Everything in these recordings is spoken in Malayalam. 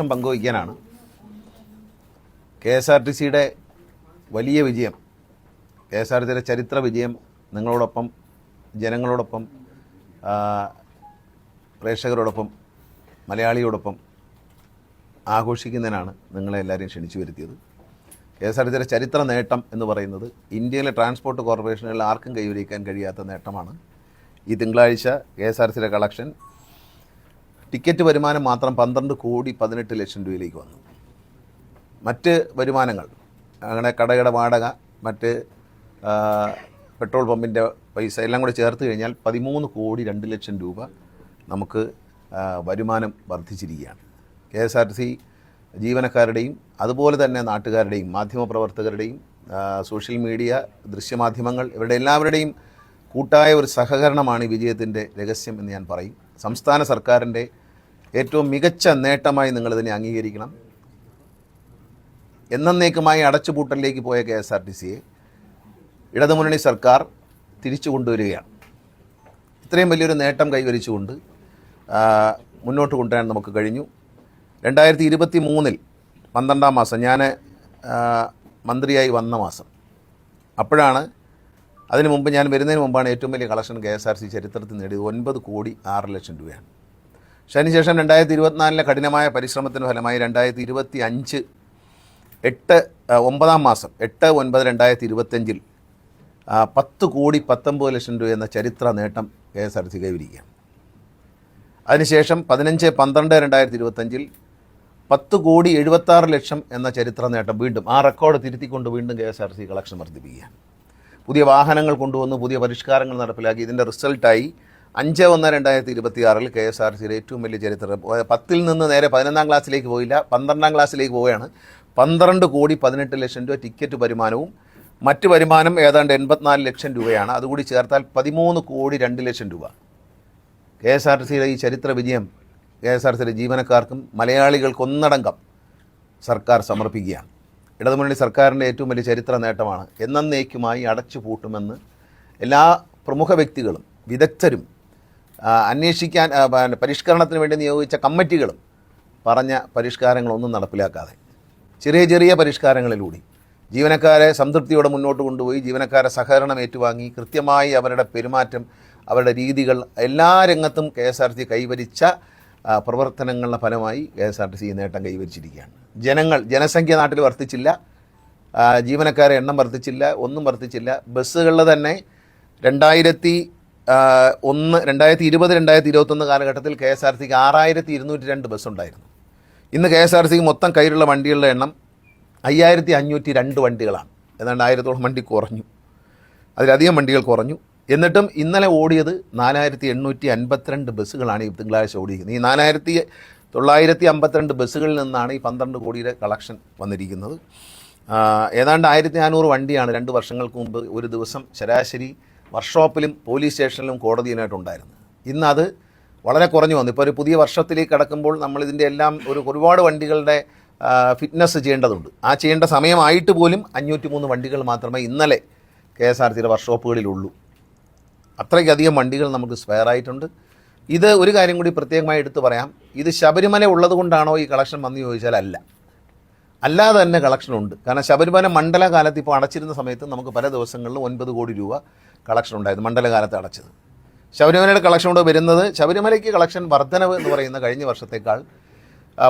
സന്തോഷം പങ്കുവയ്ക്കാനാണ്. കെ എസ് ആർ ടി സിയുടെ വലിയ വിജയം കെ എസ് ആർ ടി സിയുടെ ചരിത്ര വിജയം നിങ്ങളോടൊപ്പം ജനങ്ങളോടൊപ്പം പ്രേക്ഷകരോടൊപ്പം മലയാളിയോടൊപ്പം ആഘോഷിക്കുന്നതിനാണ് നിങ്ങളെ എല്ലാവരെയും ക്ഷണിച്ചു വരുത്തിയത്. കെ എസ് ആർ ടി സിയുടെ ചരിത്ര നേട്ടം എന്ന് പറയുന്നത് ഇന്ത്യയിലെ ട്രാൻസ്പോർട്ട് കോർപ്പറേഷനുകളിൽ ആർക്കും കൈവരിക്കാൻ കഴിയാത്ത നേട്ടമാണ്. ഈ തിങ്കളാഴ്ച കെ എസ് ആർ സിയുടെ കളക്ഷൻ ടിക്കറ്റ് വരുമാനം മാത്രം പന്ത്രണ്ട് കോടി പതിനെട്ട് ലക്ഷം രൂപയിലേക്ക് വന്നു. മറ്റ് വരുമാനങ്ങൾ അങ്ങനെ കടയുടെ വാടക മറ്റ് പെട്രോൾ പമ്പിന്റെ പൈസ എല്ലാം കൂടെ ചേർത്ത് കഴിഞ്ഞാൽ പതിമൂന്ന് കോടി രണ്ട് ലക്ഷം രൂപ നമുക്ക് വരുമാനം വർദ്ധിച്ചിരിക്കുകയാണ്. K S R T C ജീവനക്കാരുടെയും അതുപോലെ തന്നെ നാട്ടുകാരുടെയും മാധ്യമപ്രവർത്തകരുടെയും സോഷ്യൽ മീഡിയ ദൃശ്യമാധ്യമങ്ങൾ ഇവരുടെ എല്ലാവരുടെയും കൂട്ടായ ഒരു സഹകരണമാണ് ഈ വിജയത്തിന്റെ രഹസ്യം എന്ന് ഞാൻ പറയും. സംസ്ഥാന സർക്കാരിന്റെ ഏറ്റവും മികച്ച നേട്ടമായി നിങ്ങളിതിനെ അംഗീകരിക്കണം. എന്നേക്കുമായി അടച്ചുപൂട്ടലിലേക്ക് പോയ കെ എസ് ആർ ടി സിയെ ഇടതുമുന്നണി സർക്കാർ തിരിച്ചു കൊണ്ടുവരികയാണ്. ഇത്രയും വലിയൊരു നേട്ടം കൈവരിച്ചുകൊണ്ട് മുന്നോട്ട് കൊണ്ടുവരാൻ നമുക്ക് കഴിഞ്ഞു. രണ്ടായിരത്തി ഇരുപത്തി മൂന്നിൽ പന്ത്രണ്ടാം മാസം ഞാൻ മന്ത്രിയായി വന്ന മാസം. അപ്പോഴാണ് അതിനു മുമ്പ് ഞാൻ വരുന്നതിന് മുമ്പാണ് ഏറ്റവും വലിയ collection K S R C ചരിത്രത്തിൽ നേടിയത്. ഒൻപത് കോടി ആറ് ലക്ഷം രൂപയാണ്. അതിനുശേഷം രണ്ടായിരത്തി ഇരുപത്തിനാലിലെ കഠിനമായ പരിശ്രമത്തിന് ഫലമായി രണ്ടായിരത്തി ഇരുപത്തി അഞ്ച് എട്ട് ഒമ്പതാം മാസം എട്ട് ഒൻപത് രണ്ടായിരത്തി ഇരുപത്തഞ്ചിൽ പത്ത് കോടി പത്തൊമ്പത് ലക്ഷം രൂപ എന്ന ചരിത്ര നേട്ടം കെ എസ് ആർ സി കൈവരിക്കുകയാണ് അതിനുശേഷം പതിനഞ്ച് പന്ത്രണ്ട് രണ്ടായിരത്തി ഇരുപത്തഞ്ചിൽ പത്ത് കോടി എഴുപത്താറ് ലക്ഷം എന്ന ചരിത്ര നേട്ടം വീണ്ടും ആ റെക്കോർഡ് തിരുത്തിക്കൊണ്ട് വീണ്ടും K S R C collection വർദ്ധിപ്പിക്കുകയാണ് പുതിയ വാഹനങ്ങൾ കൊണ്ടുവന്ന് പുതിയ പരിഷ്കാരങ്ങൾ നടപ്പിലാക്കി ഇതിന്റെ റിസൾട്ടായി അഞ്ച് ഒന്ന് രണ്ടായിരത്തി ഇരുപത്തി ആറിൽ കെ എസ് ആർ സിയുടെ ഏറ്റവും വലിയ ചരിത്രം. പത്തിൽ നിന്ന് നേരെ പതിനൊന്നാം ക്ലാസ്സിലേക്ക് പോയില്ല. പന്ത്രണ്ടാം ക്ലാസ്സിലേക്ക് പോവുകയാണ്. പന്ത്രണ്ട് കോടി പതിനെട്ട് ലക്ഷം രൂപ ടിക്കറ്റ് വരുമാനവും മറ്റ് വരുമാനം ഏതാണ്ട് എൺപത്തിനാല് ലക്ഷം രൂപയാണ്. അതുകൂടി ചേർത്താൽ പതിമൂന്ന് കോടി രണ്ട് ലക്ഷം രൂപ. കെ എസ് ആർ സിയുടെ ഈ ചരിത്ര വിജയം കെ എസ് ആർ സിയുടെ ജീവനക്കാർക്കും മലയാളികൾക്കൊന്നടങ്കം സർക്കാർ സമർപ്പിക്കുകയാണ്. ഇടതുമുന്നണി സർക്കാരിന്റെ ഏറ്റവും വലിയ ചരിത്ര നേട്ടമാണ്. എന്നേക്കുമായി അടച്ചു പൂട്ടുമെന്ന് എല്ലാ പ്രമുഖ വ്യക്തികളും വിദഗ്ധരും അന്വേഷിക്കാൻ പരിഷ്കരണത്തിന് വേണ്ടി നിയോഗിച്ച കമ്മിറ്റികളും പറഞ്ഞ പരിഷ്കാരങ്ങളൊന്നും നടപ്പിലാക്കാതെ. ചെറിയ ചെറിയ പരിഷ്കാരങ്ങളിലൂടെ. ജീവനക്കാരെ സംതൃപ്തിയോടെ മുന്നോട്ട് കൊണ്ടുപോയി ജീവനക്കാരെ സഹകരണം ഏറ്റുവാങ്ങി കൃത്യമായി അവരുടെ പെരുമാറ്റം അവരുടെ രീതികൾ എല്ലാ രംഗത്തും കെ എസ് ആർ ടി കൈവരിച്ച പ്രവർത്തനങ്ങളുടെ ഫലമായി K S R T C നേട്ടം കൈവരിച്ചിരിക്കുകയാണ്. ജനങ്ങൾ ജനസംഖ്യ നാട്ടിൽ വർദ്ധിച്ചില്ല. ജീവനക്കാരെ എണ്ണം വർദ്ധിച്ചില്ല ഒന്നും വർദ്ധിച്ചില്ല. ബസ്സുകളിൽ തന്നെ രണ്ടായിരത്തി ഒന്ന് രണ്ടായിരത്തി ഇരുപത് രണ്ടായിരത്തി ഇരുപത്തൊന്ന് കാലഘട്ടത്തിൽ കെ എസ് ആർ സിക്ക് ആറായിരത്തി ഇരുന്നൂറ്റി രണ്ട് ബസ്സുണ്ടായിരുന്നു. ഇന്ന് കെ എസ് ആർ സിക്ക് മൊത്തം കയ്യിലുള്ള വണ്ടികളുടെ എണ്ണം അയ്യായിരത്തി അഞ്ഞൂറ്റി രണ്ട് വണ്ടികളാണ്. ഏതാണ്ട് ആയിരത്തോളം വണ്ടി കുറഞ്ഞു. അതിലധികം വണ്ടികൾ കുറഞ്ഞു. എന്നിട്ടും ഇന്നലെ ഓടിയത് നാലായിരത്തി എണ്ണൂറ്റി അൻപത്തിരണ്ട് ബസ്സുകളാണ് ഈ തിങ്കളാഴ്ച ഓടിയിരിക്കുന്നത്. ഈ നാലായിരത്തി തൊള്ളായിരത്തി അമ്പത്തിരണ്ട് ബസ്സുകളിൽ നിന്നാണ് ഈ പന്ത്രണ്ട് കോടിയുടെ കളക്ഷൻ വന്നിരിക്കുന്നത്. ഏതാണ്ട് ആയിരത്തി നാനൂറ് വണ്ടിയാണ് രണ്ട് വർഷങ്ങൾക്ക് മുമ്പ് ഒരു ദിവസം ശരാശരി വർക്ക്ഷോപ്പിലും പോലീസ് സ്റ്റേഷനിലും കോടതിയിലായിട്ടുണ്ടായിരുന്നത് ഇന്നത് വളരെ കുറഞ്ഞു വന്നു. ഇപ്പോൾ ഒരു പുതിയ വർഷത്തിലേക്ക് കടക്കുമ്പോൾ നമ്മളിതിന്റെ എല്ലാം ഒരു ഒരുപാട് വണ്ടികളുടെ ഫിറ്റ്നസ് ചെയ്യേണ്ടതുണ്ട്. ആ ചെയ്യേണ്ട സമയമായിട്ട് പോലും അഞ്ഞൂറ്റി മൂന്ന് വണ്ടികൾ മാത്രമേ ഇന്നലെ കെ എസ് ആർ സിയുടെ വർക്ക്ഷോപ്പുകളിലുള്ളൂ. അത്രയ്ക്കധികം വണ്ടികൾ നമുക്ക് സ്പെയർ ആയിട്ടുണ്ട്. ഇത് ഒരു കാര്യം കൂടി പ്രത്യേകമായി എടുത്തു പറയാം. ഇത് ശബരിമല ഉള്ളത് കൊണ്ടാണോ ഈ കളക്ഷൻ വന്ന് ചോദിച്ചാൽ അല്ല. അല്ലാതെ തന്നെ കളക്ഷനുണ്ട് കാരണം ശബരിമല മണ്ഡലകാലത്ത് ഇപ്പോൾ അടച്ചിരുന്ന സമയത്ത് നമുക്ക് പല ദിവസങ്ങളിലും ഒൻപത് കോടി രൂപ കളക്ഷൻ ഉണ്ടായത് മണ്ഡലകാലത്ത് അടച്ചത്. ശബരിമലയുടെ കളക്ഷൻ കൊണ്ട് വരുന്നത് ശബരിമലയ്ക്ക് കളക്ഷൻ വർധനവ് എന്ന് പറയുന്ന കഴിഞ്ഞ വർഷത്തേക്കാൾ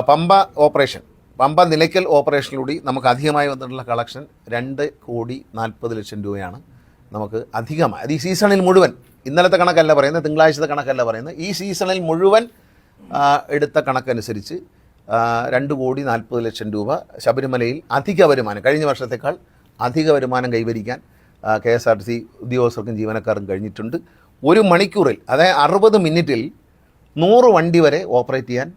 പമ്പ ഓപ്പറേഷൻ പമ്പ നിലയ്ക്കൽ ഓപ്പറേഷനിലൂടെ നമുക്ക് അധികമായി വന്നിട്ടുള്ള കളക്ഷൻ രണ്ട് കോടി നാൽപ്പത് ലക്ഷം രൂപയാണ് നമുക്ക് അധികമായി. അത് ഈ സീസണിൽ മുഴുവൻ ഇന്നലത്തെ കണക്കല്ല പറയുന്നത് തിങ്കളാഴ്ചത്തെ കണക്കല്ല പറയുന്നത്. ഈ സീസണിൽ മുഴുവൻ എടുത്ത കണക്കനുസരിച്ച് രണ്ട് കോടി നാൽപ്പത് ലക്ഷം രൂപ ശബരിമലയിൽ അധിക വരുമാനം കഴിഞ്ഞ വർഷത്തേക്കാൾ അധിക വരുമാനം കൈവരിക്കാൻ K S R T C ഉദ്യോഗസ്ഥർക്കും ജീവനക്കാർക്കും കഴിഞ്ഞിട്ടുണ്ട്. ഒരു മണിക്കൂറിൽ അതായത് അറുപത് മിനിറ്റിൽ നൂറ് വണ്ടി വരെ ഓപ്പറേറ്റ് ചെയ്യാൻ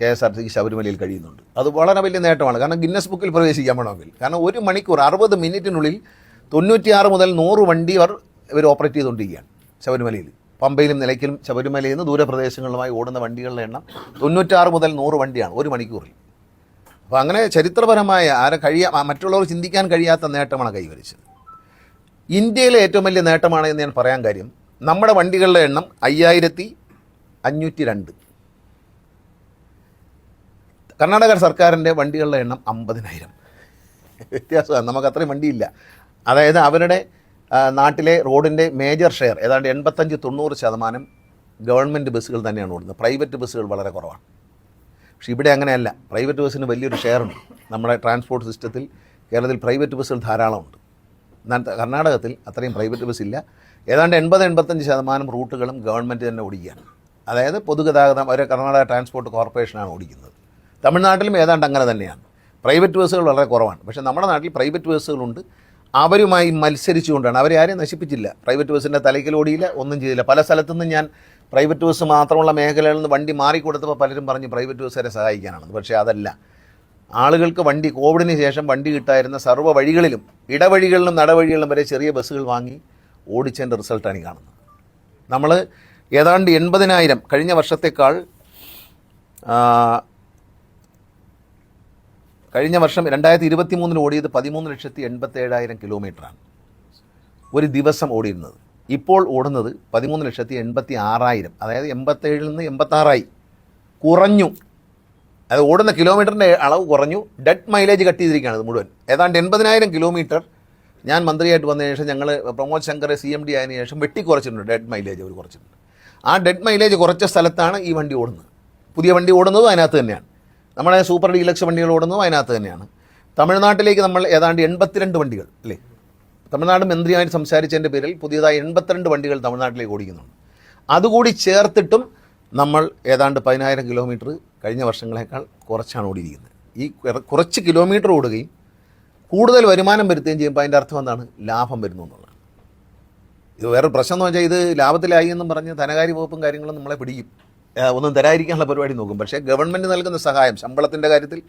കെ എസ് ആർ ടി സിക്ക് ശബരിമലയിൽ കഴിയുന്നുണ്ട്. അത് വളരെ വലിയ നേട്ടമാണ്. കാരണം ഗിന്നസ് ബുക്കിൽ പ്രവേശിക്കാൻ വേണമെങ്കിൽ. കാരണം ഒരു മണിക്കൂർ അറുപത് മിനിറ്റിനുള്ളിൽ തൊണ്ണൂറ്റിയാറ് മുതൽ നൂറ് വണ്ടി അവർ ഇവർ ഓപ്പറേറ്റ് ചെയ്തുകൊണ്ടിരിക്കുകയാണ് ശബരിമലയിൽ. പമ്പയിലും നിലയ്ക്കലും ശബരിമലയിൽ നിന്ന് ദൂരപ്രദേശങ്ങളുമായി ഓടുന്ന വണ്ടികളുടെ എണ്ണം തൊണ്ണൂറ്റാറ് മുതൽ നൂറ് വണ്ടിയാണ് ഒരു മണിക്കൂറിൽ. അപ്പോൾ അങ്ങനെ ചരിത്രപരമായ ആരെ കഴിയാ മറ്റുള്ളവർ ചിന്തിക്കാൻ കഴിയാത്ത നേട്ടമാണ് കൈവരിച്ചത്. ഇന്ത്യയിലെ ഏറ്റവും വലിയ നേട്ടമാണ് എന്ന് ഞാൻ പറയാൻ കാര്യം. നമ്മുടെ വണ്ടികളുടെ എണ്ണം അയ്യായിരത്തി അഞ്ഞൂറ്റി രണ്ട് കർണാടക സർക്കാരിന്റെ വണ്ടികളുടെ എണ്ണം അമ്പതിനായിരം. വ്യത്യാസമാണ്. നമുക്ക് അത്രയും വണ്ടിയില്ല. അതായത് അവരുടെ നാട്ടിലെ റോഡിന്റെ മേജർ ഷെയർ ഏതാണ്ട് എൺപത്തഞ്ച് തൊണ്ണൂറ് ശതമാനം ഗവൺമെന്റ് ബസ്സുകൾ തന്നെയാണ് ഓടുന്നത്. പ്രൈവറ്റ് ബസ്സുകൾ വളരെ കുറവാണ്. പക്ഷേ ഇവിടെ അങ്ങനെയല്ല. പ്രൈവറ്റ് ബസ്സിന് വലിയൊരു ഷെയർ ഉണ്ട് നമ്മുടെ ട്രാൻസ്പോർട്ട് സിസ്റ്റത്തിൽ കേരളത്തിൽ പ്രൈവറ്റ് ബസ്സുകൾ ധാരാളമുണ്ട്. കർണാടകത്തിൽ അത്രയും പ്രൈവറ്റ് ബസ് ഇല്ല. ഏതാണ്ട് എൺപത് എൺപത്തഞ്ച് ശതമാനം റൂട്ടുകളും ഗവൺമെന്റ് തന്നെ ഓടിക്കുകയാണ്. അതായത് പൊതുഗതാഗതം അവരെ കർണാടക ട്രാൻസ്പോർട്ട് കോർപ്പറേഷനാണ് ഓടിക്കുന്നത്. തമിഴ്നാട്ടിലും ഏതാണ്ട് അങ്ങനെ തന്നെയാണ്. പ്രൈവറ്റ് ബസ്സുകൾ വളരെ കുറവാണ്. പക്ഷേ നമ്മുടെ നാട്ടിൽ പ്രൈവറ്റ് ബസ്സുകളുണ്ട് അവരുമായി മത്സരിച്ചുകൊണ്ടാണ്. അവരെ ആരെയും നശിപ്പിച്ചില്ല. പ്രൈവറ്റ് ബസ്സിന്റെ തലയ്ക്കൽ ഓടിയില്ല ഒന്നും ചെയ്തില്ല. പല സ്ഥലത്തുനിന്ന് ഞാൻ പ്രൈവറ്റ് ബസ് മാത്രമുള്ള മേഖലകളിൽ നിന്ന് വണ്ടി മാറിക്കൊടുത്തപ്പോൾ പലരും പറഞ്ഞ് പ്രൈവറ്റ് ബസ്സുകാരെ സഹായിക്കാനാണ് പക്ഷേ അതല്ല. ആളുകൾക്ക് വണ്ടി കോവിഡിന് ശേഷം വണ്ടി കിട്ടായിരുന്ന സർവ വഴികളിലും ഇടവഴികളിലും നടവഴികളിലും വരെ ചെറിയ ബസ്സുകൾ വാങ്ങി ഓടിച്ചതിന്റെ റിസൾട്ടാണ് ഈ കാണുന്നത്. നമ്മൾ ഏതാണ്ട് എൺപതിനായിരം കഴിഞ്ഞ വർഷത്തേക്കാൾ കഴിഞ്ഞ വർഷം രണ്ടായിരത്തി ഇരുപത്തി മൂന്നിൽ ഓടിയത് പതിമൂന്ന് ലക്ഷത്തി എൺപത്തേഴായിരം കിലോമീറ്ററാണ് ഒരു ദിവസം ഓടിയിരുന്നത്. ഇപ്പോൾ ഓടുന്നത് പതിമൂന്ന് ലക്ഷത്തി എൺപത്തി ആറായിരം അതായത് എൺപത്തേഴിൽ നിന്ന് എൺപത്താറായി കുറഞ്ഞു. അത് ഓടുന്ന കിലോമീറ്ററിന്റെ അളവ് കുറഞ്ഞു. ഡെഡ് മൈലേജ് കട്ട് ചെയ്തിരിക്കുകയാണ് ഇത് മുഴുവൻ. ഏതാണ്ട് എൺപതിനായിരം കിലോമീറ്റർ ഞാൻ മന്ത്രിയായിട്ട് വന്നതിന് ശേഷം ഞങ്ങൾ Pramod Shankar C M D ആയതിനു ശേഷം വെട്ടിക്കുറച്ചിട്ടുണ്ട് ഡെഡ് മൈലേജ് അവർ കുറച്ചിട്ടുണ്ട്. ആ ഡെഡ് മൈലേജ് കുറച്ച സ്ഥലത്താണ് ഈ വണ്ടി ഓടുന്നത്. പുതിയ വണ്ടി ഓടുന്നതും അതിനകത്ത് തന്നെയാണ്. നമ്മുടെ സൂപ്പർ ഡീലക്സ് വണ്ടികൾ ഓടുന്നതും അതിനകത്ത് തന്നെയാണ്. തമിഴ്നാട്ടിലേക്ക് നമ്മൾ ഏതാണ്ട് എൺപത്തിരണ്ട് വണ്ടികൾ അല്ലേ? തമിഴ്നാട് മന്ത്രിയായിട്ട് സംസാരിച്ചതിന്റെ പേരിൽ പുതിയതായി എൺപത്തിരണ്ട് വണ്ടികൾ തമിഴ്നാട്ടിലേക്ക് ഓടിക്കുന്നുണ്ട്. അതുകൂടി ചേർത്തിട്ടും നമ്മൾ ഏതാണ്ട് പതിനായിരം കിലോമീറ്റർ കഴിഞ്ഞ വർഷങ്ങളേക്കാൾ കുറച്ചാണ് ഓടിയിരിക്കുന്നത്. ഈ കുറച്ച് കിലോമീറ്റർ ഓടുകയും കൂടുതൽ വരുമാനം വരുത്തുകയും ചെയ്യുമ്പോൾ അതിന്റെ അർത്ഥം എന്താണ്? ലാഭം വരുന്നു എന്നുള്ളതാണ്. ഇത് വേറെ പ്രശ്നം എന്ന് വെച്ചാൽ ഇത് ലാഭത്തിലായി എന്നും പറഞ്ഞ് ധനകാര്യ വകുപ്പും കാര്യങ്ങളും നമ്മളെ പിടിക്കും. ഒന്നും തരാതിരിക്കാനുള്ള പരിപാടി നോക്കും. പക്ഷേ ഗവൺമെന്റ് നൽകുന്ന സഹായം ശമ്പളത്തിന്റെ കാര്യത്തിൽ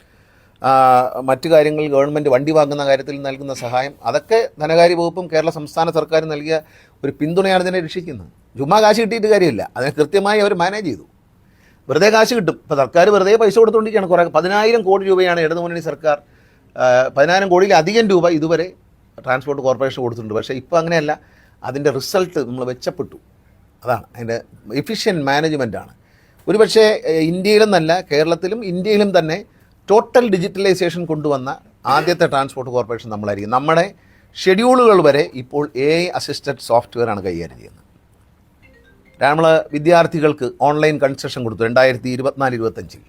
മറ്റു കാര്യങ്ങൾ ഗവൺമെന്റ് വണ്ടി വാങ്ങുന്ന കാര്യത്തിൽ നൽകുന്ന സഹായം അതൊക്കെ ധനകാര്യ വകുപ്പും കേരള സംസ്ഥാന സർക്കാരും നൽകിയ ഒരു പിന്തുണയാണ് ഇതിനെ രക്ഷിക്കുന്നത്. ചുമ്മാ കാശ് കിട്ടിയിട്ട് കാര്യമില്ല. അതിനെ കൃത്യമായി അവർ മാനേജ് ചെയ്തു. വെറുതെ കാശ് കിട്ടും. ഇപ്പോൾ സർക്കാർ വെറുതെ പൈസ കൊടുത്തുകൊണ്ടിരിക്കുകയാണ് കുറേ പതിനായിരം കോടി രൂപയാണ് ഇടതുമുന്നണി സർക്കാർ പതിനായിരം കോടിയിലധികം രൂപ ഇതുവരെ ട്രാൻസ്പോർട്ട് കോർപ്പറേഷൻ കൊടുത്തിട്ടുണ്ട്. പക്ഷേ ഇപ്പോൾ അങ്ങനെയല്ല. അതിന്റെ റിസൾട്ട് നമ്മൾ മെച്ചപ്പെട്ടു അതാണ്. അതിന്റെ എഫിഷ്യന്റ് മാനേജ്മെന്റാണ് ഒരുപക്ഷെ ഇന്ത്യയിലും ഇന്ത്യയിലെന്നല്ല കേരളത്തിലും ഇന്ത്യയിലും തന്നെ ടോട്ടൽ ഡിജിറ്റലൈസേഷൻ കൊണ്ടുവന്ന ആദ്യത്തെ ട്രാൻസ്പോർട്ട് കോർപ്പറേഷൻ നമ്മളായിരിക്കും. നമ്മുടെ ഷെഡ്യൂളുകൾ വരെ ഇപ്പോൾ എ അസിസ്റ്റഡ് സോഫ്റ്റ്വെയർ ആണ് കൈകാര്യം ചെയ്യുന്നത്. നമ്മൾ വിദ്യാർത്ഥികൾക്ക് ഓൺലൈൻ കൺസെഷൻ കൊടുത്തു രണ്ടായിരത്തി ഇരുപത്തിനാല് ഇരുപത്തഞ്ചിൽ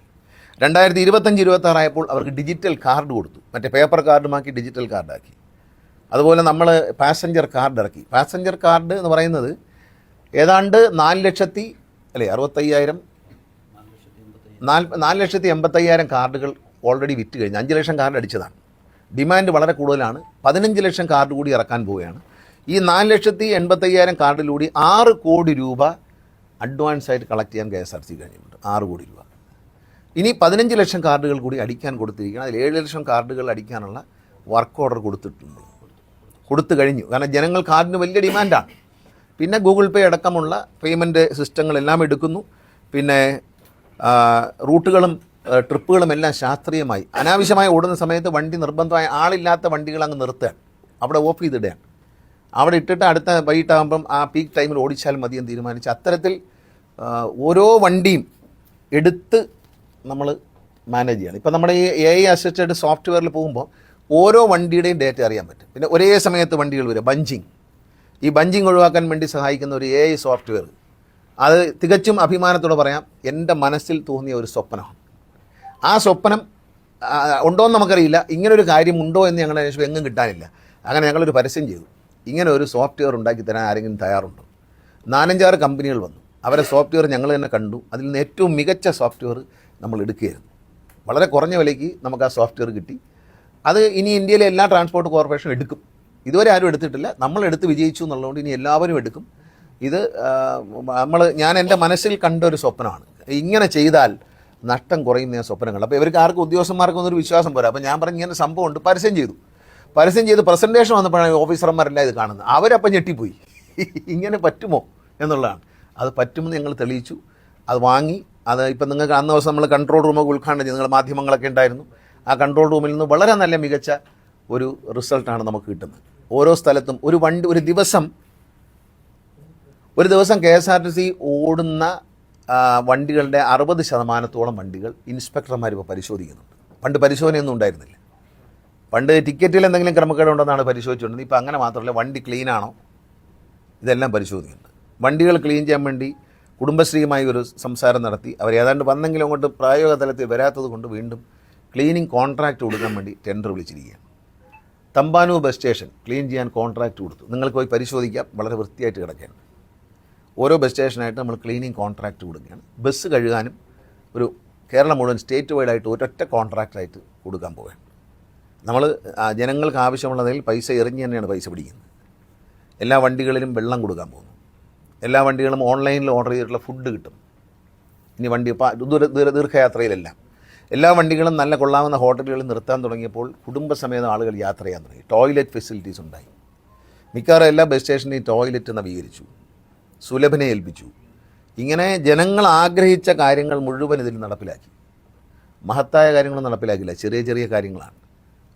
രണ്ടായിരത്തി ഇരുപത്തഞ്ച് ഇരുപത്താറായപ്പോൾ അവർക്ക് ഡിജിറ്റൽ കാർഡ് കൊടുത്തു. മറ്റേ പേപ്പർ കാർഡുമാക്കി ഡിജിറ്റൽ കാർഡാക്കി. അതുപോലെ നമ്മൾ പാസഞ്ചർ കാർഡ് ഇറക്കി. പാസഞ്ചർ കാർഡ് എന്ന് പറയുന്നത് ഏതാണ്ട് നാല് ലക്ഷത്തി അല്ലേ അറുപത്തയ്യായിരം? നാല് നാല് ലക്ഷത്തി എൺപത്തയ്യായിരം കാർഡുകൾ ഓൾറെഡി വിറ്റ് കഴിഞ്ഞു. അഞ്ച് ലക്ഷം കാർഡ് അടിച്ചതാണ്. ഡിമാൻഡ് വളരെ കൂടുതലാണ്. പതിനഞ്ച് ലക്ഷം കാർഡ് കൂടി ഇറക്കാൻ പോവുകയാണ്. ഈ നാല് ലക്ഷത്തി എൺപത്തയ്യായിരം കാർഡിലൂടെ ആറ് കോടി രൂപ അഡ്വാൻസ് ആയിട്ട് കളക്ട് ചെയ്യാൻ കെ എസ് ആർ സി കഴിഞ്ഞിട്ടുണ്ട്. ആറ് കോടി രൂപ. ഇനി പതിനഞ്ച് ലക്ഷം കാർഡുകൾ കൂടി അടിക്കാൻ കൊടുത്തിരിക്കുകയാണ്. അതിൽ ഏഴ് ലക്ഷം കാർഡുകൾ അടിക്കാനുള്ള വർക്ക് ഓർഡർ കൊടുത്തിട്ടുണ്ട്. കൊടുത്തു കഴിഞ്ഞു. കാരണം ജനങ്ങൾ കാർഡിന് വലിയ ഡിമാൻഡാണ്. പിന്നെ ഗൂഗിൾ പേ അടക്കമുള്ള പേയ്മെന്റ് സിസ്റ്റങ്ങളെല്ലാം എടുക്കുന്നു. പിന്നെ റൂട്ടുകളും ട്രിപ്പുകളും എല്ലാം ശാസ്ത്രീയമായി. അനാവശ്യമായി ഓടുന്ന സമയത്ത് വണ്ടി നിർബന്ധമായ ആളില്ലാത്ത വണ്ടികൾ അങ്ങ് നിർത്തുകയാണ്. അവിടെ ഓഫ് ചെയ്തിടുകയാണ്. അവിടെ ഇട്ടിട്ട് അടുത്ത വൈകിട്ടാകുമ്പം ആ പീക്ക് ടൈമിൽ ഓടിച്ചാൽ മതി എന്ന് തീരുമാനിച്ച് അത്തരത്തിൽ ഓരോ വണ്ടിയും എടുത്ത് നമ്മൾ മാനേജ് ചെയ്യണം. ഇപ്പം നമ്മുടെ ഈ എ ഐ അസിസ്റ്റഡ് സോഫ്റ്റ്വെയറിൽ പോകുമ്പോൾ ഓരോ വണ്ടിയുടെയും ഡേറ്റ അറിയാൻ പറ്റും. പിന്നെ ഒരേ സമയത്ത് വണ്ടികൾ വരും. ബഞ്ചിങ് ഈ ബഞ്ചിങ് ഒഴിവാക്കാൻ വേണ്ടി സഹായിക്കുന്ന ഒരു എ ഐ സോഫ്റ്റ്വെയർ അത് തികച്ചും അഭിമാനത്തോടെ പറയാം എന്റെ മനസ്സിൽ തോന്നിയ ഒരു സ്വപ്നമാണ് ആ സ്വപ്നം ഉണ്ടോ എന്ന് നമുക്കറിയില്ല. ഇങ്ങനൊരു കാര്യമുണ്ടോ എന്ന് ഞങ്ങളുടെ അന്വേഷിച്ചു എങ്ങും കിട്ടാനില്ല. അങ്ങനെ ഞങ്ങളൊരു പരസ്യം ചെയ്തു. ഇങ്ങനെ ഒരു സോഫ്റ്റ്വെയർ ഉണ്ടാക്കി തരാൻ ആരെങ്കിലും തയ്യാറുണ്ടോ? നാലഞ്ചാറ് കമ്പനികൾ വന്നു. അവരെ സോഫ്റ്റ്വെയർ ഞങ്ങൾ തന്നെ കണ്ടു. അതിൽ നിന്ന് ഏറ്റവും മികച്ച സോഫ്റ്റ്വെയർ നമ്മൾ എടുക്കുകയായിരുന്നു. വളരെ കുറഞ്ഞ വിലയ്ക്ക് നമുക്ക് ആ സോഫ്റ്റ്വെയർ കിട്ടി. അത് ഇനി ഇന്ത്യയിലെ എല്ലാ ട്രാൻസ്പോർട്ട് കോർപ്പറേഷനും എടുക്കും. ഇതുവരെ ആരും എടുത്തിട്ടില്ല. നമ്മൾ എടുത്ത് വിജയിച്ചു എന്നുള്ളതുകൊണ്ട് ഇനി എല്ലാവരും എടുക്കും. ഇത് നമ്മൾ ഞാൻ എന്റെ മനസ്സിൽ കണ്ട ഒരു സ്വപ്നമാണ്. ഇങ്ങനെ ചെയ്താൽ നഷ്ടം കുറയുന്ന സ്വപ്നങ്ങൾ. അപ്പോൾ ഇവർക്ക് ആർക്കും ഉദ്യോഗസ്ഥന്മാർക്കൊന്നും ഒരു വിശ്വാസം പോരാ. അപ്പോൾ ഞാൻ പറഞ്ഞു ഇങ്ങനെ സംഭവമുണ്ട്. പരസ്യം ചെയ്തു. പരസ്യം ചെയ്ത് പ്രസന്റേഷൻ വന്നപ്പോഴാണ് ഓഫീസർമാരെല്ലാം ഇത് കാണുന്നത്. അവരപ്പം ഞെട്ടിപ്പോയി. ഇങ്ങനെ പറ്റുമോ എന്നുള്ളതാണ്. അത് പറ്റുമെന്ന് ഞങ്ങൾ തെളിയിച്ചു. അത് വാങ്ങി. അത് ഇപ്പം നിങ്ങൾക്ക് അന്ന് ദിവസം നമ്മൾ കൺട്രോൾ റൂമൊക്കെ ഉദ്ഘാടനം ചെയ്തു. നിങ്ങൾ മാധ്യമങ്ങളൊക്കെ ഉണ്ടായിരുന്നു. ആ കൺട്രോൾ റൂമിൽ നിന്ന് വളരെ നല്ല മികച്ച ഒരു റിസൾട്ടാണ് നമുക്ക് കിട്ടുന്നത്. ഓരോ സ്ഥലത്തും ഒരു വണ്ടി ഒരു ദിവസം ഒരു ദിവസം K S R T C ഓടുന്ന വണ്ടികളുടെ അറുപത് ശതമാനത്തോളം വണ്ടികൾ ഇൻസ്പെക്ടർമാർ ഇപ്പോൾ പരിശോധിക്കുന്നുണ്ട്. പണ്ട് പരിശോധനയൊന്നും ഉണ്ടായിരുന്നില്ല. പണ്ട് ടിക്കറ്റിൽ എന്തെങ്കിലും ക്രമക്കേടുണ്ടെന്നാണ് പരിശോധിച്ചുകൊണ്ടത് ഇപ്പോൾ അങ്ങനെ മാത്രമല്ല വണ്ടി ക്ലീൻ ആണോ? ഇതെല്ലാം പരിശോധിക്കുന്നുണ്ട്. വണ്ടികൾ ക്ലീൻ ചെയ്യാൻ വേണ്ടി കുടുംബശ്രീയുമായി ഒരു സംസാരം നടത്തി. അവർ ഏതാണ്ട് വന്നെങ്കിലും അങ്ങോട്ട് പ്രായോഗിക തലത്തിൽ വരാത്തത് കൊണ്ട് വീണ്ടും ക്ലീനിങ് കോൺട്രാക്റ്റ് കൊടുക്കാൻ വേണ്ടി ടെൻഡർ വിളിച്ചിരിക്കുകയാണ്. തമ്പാനൂർ ബസ് സ്റ്റേഷൻ ക്ലീൻ ചെയ്യാൻ കോൺട്രാക്റ്റ് കൊടുത്തു. നിങ്ങൾക്ക് പോയി പരിശോധിക്കാം. വളരെ വൃത്തിയായിട്ട് കിടക്കുകയാണ്. ഓരോ ബസ് സ്റ്റേഷനായിട്ട് നമ്മൾ ക്ലീനിങ് കോൺട്രാക്റ്റ് കൊടുക്കുകയാണ്. ബസ് കഴുകാനും ഒരു കേരളം മുഴുവൻ സ്റ്റേറ്റ് വൈഡായിട്ട് ഒരൊറ്റ കോൺട്രാക്റ്റായിട്ട് കൊടുക്കാൻ പോവുകയാണ്. നമ്മൾ ജനങ്ങൾക്ക് ആവശ്യമുള്ളതിൽ പൈസ എറിഞ്ഞ് തന്നെയാണ് പൈസ പിടിക്കുന്നത്. എല്ലാ വണ്ടികളിലും വെള്ളം കൊടുക്കാൻ പോകുന്നു. എല്ലാ വണ്ടികളും ഓൺലൈനിൽ ഓർഡർ ചെയ്തിട്ടുള്ള ഫുഡ് കിട്ടും. ഇനി വണ്ടി ദൂര ദീർഘ ദീർഘയാത്രയിലെല്ലാം. എല്ലാ വണ്ടികളും നല്ല കൊള്ളാവുന്ന ഹോട്ടലുകളിൽ നിർത്താൻ തുടങ്ങിയപ്പോൾ കുടുംബസമേതം ആളുകൾ യാത്ര ചെയ്യാൻ തുടങ്ങി. ടോയ്ലറ്റ് ഫെസിലിറ്റീസ് ഉണ്ടായി. മിക്കവാറും എല്ലാ ബസ് സ്റ്റേഷനെയും ടോയ്ലറ്റ് നവീകരിച്ചു. സുലഭനെ ഏൽപ്പിച്ചു. ഇങ്ങനെ ജനങ്ങൾ ആഗ്രഹിച്ച കാര്യങ്ങൾ മുഴുവൻ ഇതിൽ നടപ്പിലാക്കി. മഹത്തായ കാര്യങ്ങൾ നടപ്പിലാക്കില്ല ചെറിയ ചെറിയ കാര്യങ്ങളാണ്.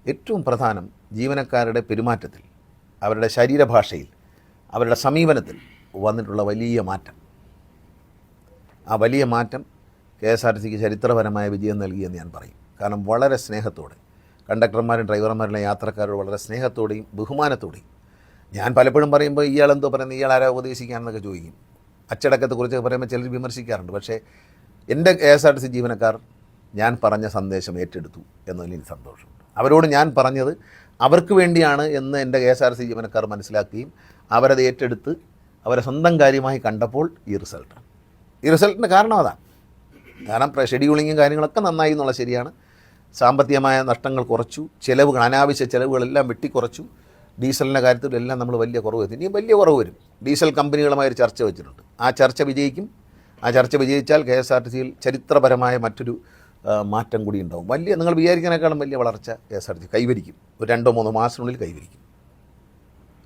ഏറ്റവും പ്രധാനം ജീവനക്കാരുടെ പെരുമാറ്റത്തിൽ അവരുടെ ശരീരഭാഷയിൽ അവരുടെ സമീപനത്തിൽ വന്നിട്ടുള്ള വലിയ മാറ്റം. ആ വലിയ മാറ്റം കെ എസ് ആർ ടി സിക്ക് ചരിത്രപരമായ വിജയം നൽകിയെന്ന് ഞാൻ പറയും. കാരണം വളരെ സ്നേഹത്തോടെ കണ്ടക്ടർമാരും ഡ്രൈവർമാരുടെ യാത്രക്കാരോട് വളരെ സ്നേഹത്തോടെയും ബഹുമാനത്തോടെയും ഞാൻ പലപ്പോഴും പറയുമ്പോൾ ഇയാളെന്തോ പറയുന്നത് ഇയാൾ ആരാ ഉപദേശിക്കാനെന്നൊക്കെ ചോദിക്കും. അച്ചടക്കത്തെക്കുറിച്ചൊക്കെ പറയുമ്പോൾ ചിലർ വിമർശിക്കാറുണ്ട്. പക്ഷേ എന്റെ K S R T C ജീവനക്കാർ ഞാൻ പറഞ്ഞ സന്ദേശം ഏറ്റെടുത്തു എന്നതിൽ എനിക്ക് സന്തോഷമുണ്ട് അവരോട് ഞാൻ പറഞ്ഞത് അവർക്ക് വേണ്ടിയാണ് എന്ന് എന്റെ കെ എസ് ആർ സി ജീവനക്കാർ മനസ്സിലാക്കുകയും അവരത് ഏറ്റെടുത്ത് അവരെ സ്വന്തം കാര്യമായി കണ്ടപ്പോൾ ഈ റിസൾട്ട്. ഈ റിസൾട്ടിന്റെ കാരണം അതാണ്. കാരണം ഷെഡ്യൂളിങ്ങും കാര്യങ്ങളൊക്കെ നന്നായി എന്നുള്ള ശരിയാണ്. സാമ്പത്തികമായ നഷ്ടങ്ങൾ കുറച്ചു. ചിലവുകൾ അനാവശ്യ ചിലവുകളെല്ലാം വെട്ടിക്കുറച്ചു ഡീസലിന്റെ കാര്യത്തിലെല്ലാം നമ്മൾ വലിയ കുറവ് വരുത്തി. ഇനിയും വലിയ കുറവ് വരും. ഡീസൽ കമ്പനികളുമായി ഒരു ചർച്ച വെച്ചിട്ടുണ്ട്. ആ ചർച്ച വിജയിക്കും. ആ ചർച്ച വിജയിച്ചാൽ കെ എസ് ആർ ടി സിയിൽ ചരിത്രപരമായ മറ്റൊരു മാറ്റം കൂടി ഉണ്ടാവും. വലിയ നിങ്ങൾ വിചാരിക്കുന്നതിനേക്കാളും വലിയ വളർച്ച കെ എസ് ആർ ടി കൈവരിക്കും. ഒരു രണ്ടോ മൂന്നോ മാസത്തിനുള്ളിൽ കൈവരിക്കും.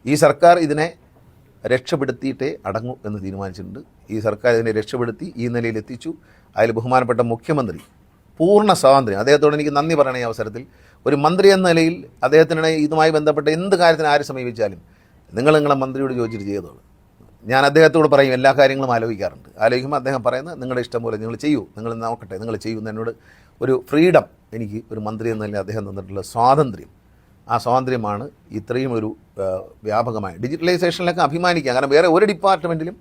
ഈ സർക്കാർ ഇതിനെ രക്ഷപ്പെടുത്തിയിട്ടേ അടങ്ങൂ എന്ന് തീരുമാനിച്ചിട്ടുണ്ട്. ഈ സർക്കാർ ഇതിനെ രക്ഷപ്പെടുത്തി ഈ നിലയിൽ എത്തിച്ചു. അതിൽ ബഹുമാനപ്പെട്ട മുഖ്യമന്ത്രി പൂർണ സ്വാതന്ത്ര്യം. അദ്ദേഹത്തോട് എനിക്ക് നന്ദി പറയണ ഈ അവസരത്തിൽ. ഒരു മന്ത്രി എന്ന നിലയിൽ അദ്ദേഹത്തിന് ഇതുമായി ബന്ധപ്പെട്ട എന്ത് കാര്യത്തിന് ആര് സമീപിച്ചാലും നിങ്ങൾ നിങ്ങളെ മന്ത്രിയോട് ചോദിച്ചിട്ട് ചെയ്തോളൂ. ഞാൻ അദ്ദേഹത്തോട് പറയും എല്ലാ കാര്യങ്ങളും ആലോചിക്കാറുണ്ട്. ആലോചിക്കുമ്പോൾ അദ്ദേഹം പറയുന്നത് നിങ്ങളുടെ ഇഷ്ടം പോലെ നിങ്ങൾ ചെയ്യൂ നിങ്ങൾ നോക്കട്ടെ നിങ്ങൾ ചെയ്യൂ എന്ന് എന്നോട് ഒരു ഫ്രീഡം എനിക്ക് ഒരു മന്ത്രി എന്ന നിലയിൽ അദ്ദേഹം തന്നിട്ടുള്ള സ്വാതന്ത്ര്യം. ആ സ്വാതന്ത്ര്യമാണ് ഇത്രയും ഒരു വ്യാപകമായ ഡിജിറ്റലൈസേഷനിലൊക്കെ അഭിമാനിക്കുക കാരണം വേറെ ഒരു ഡിപ്പാർട്ട്മെന്റിലും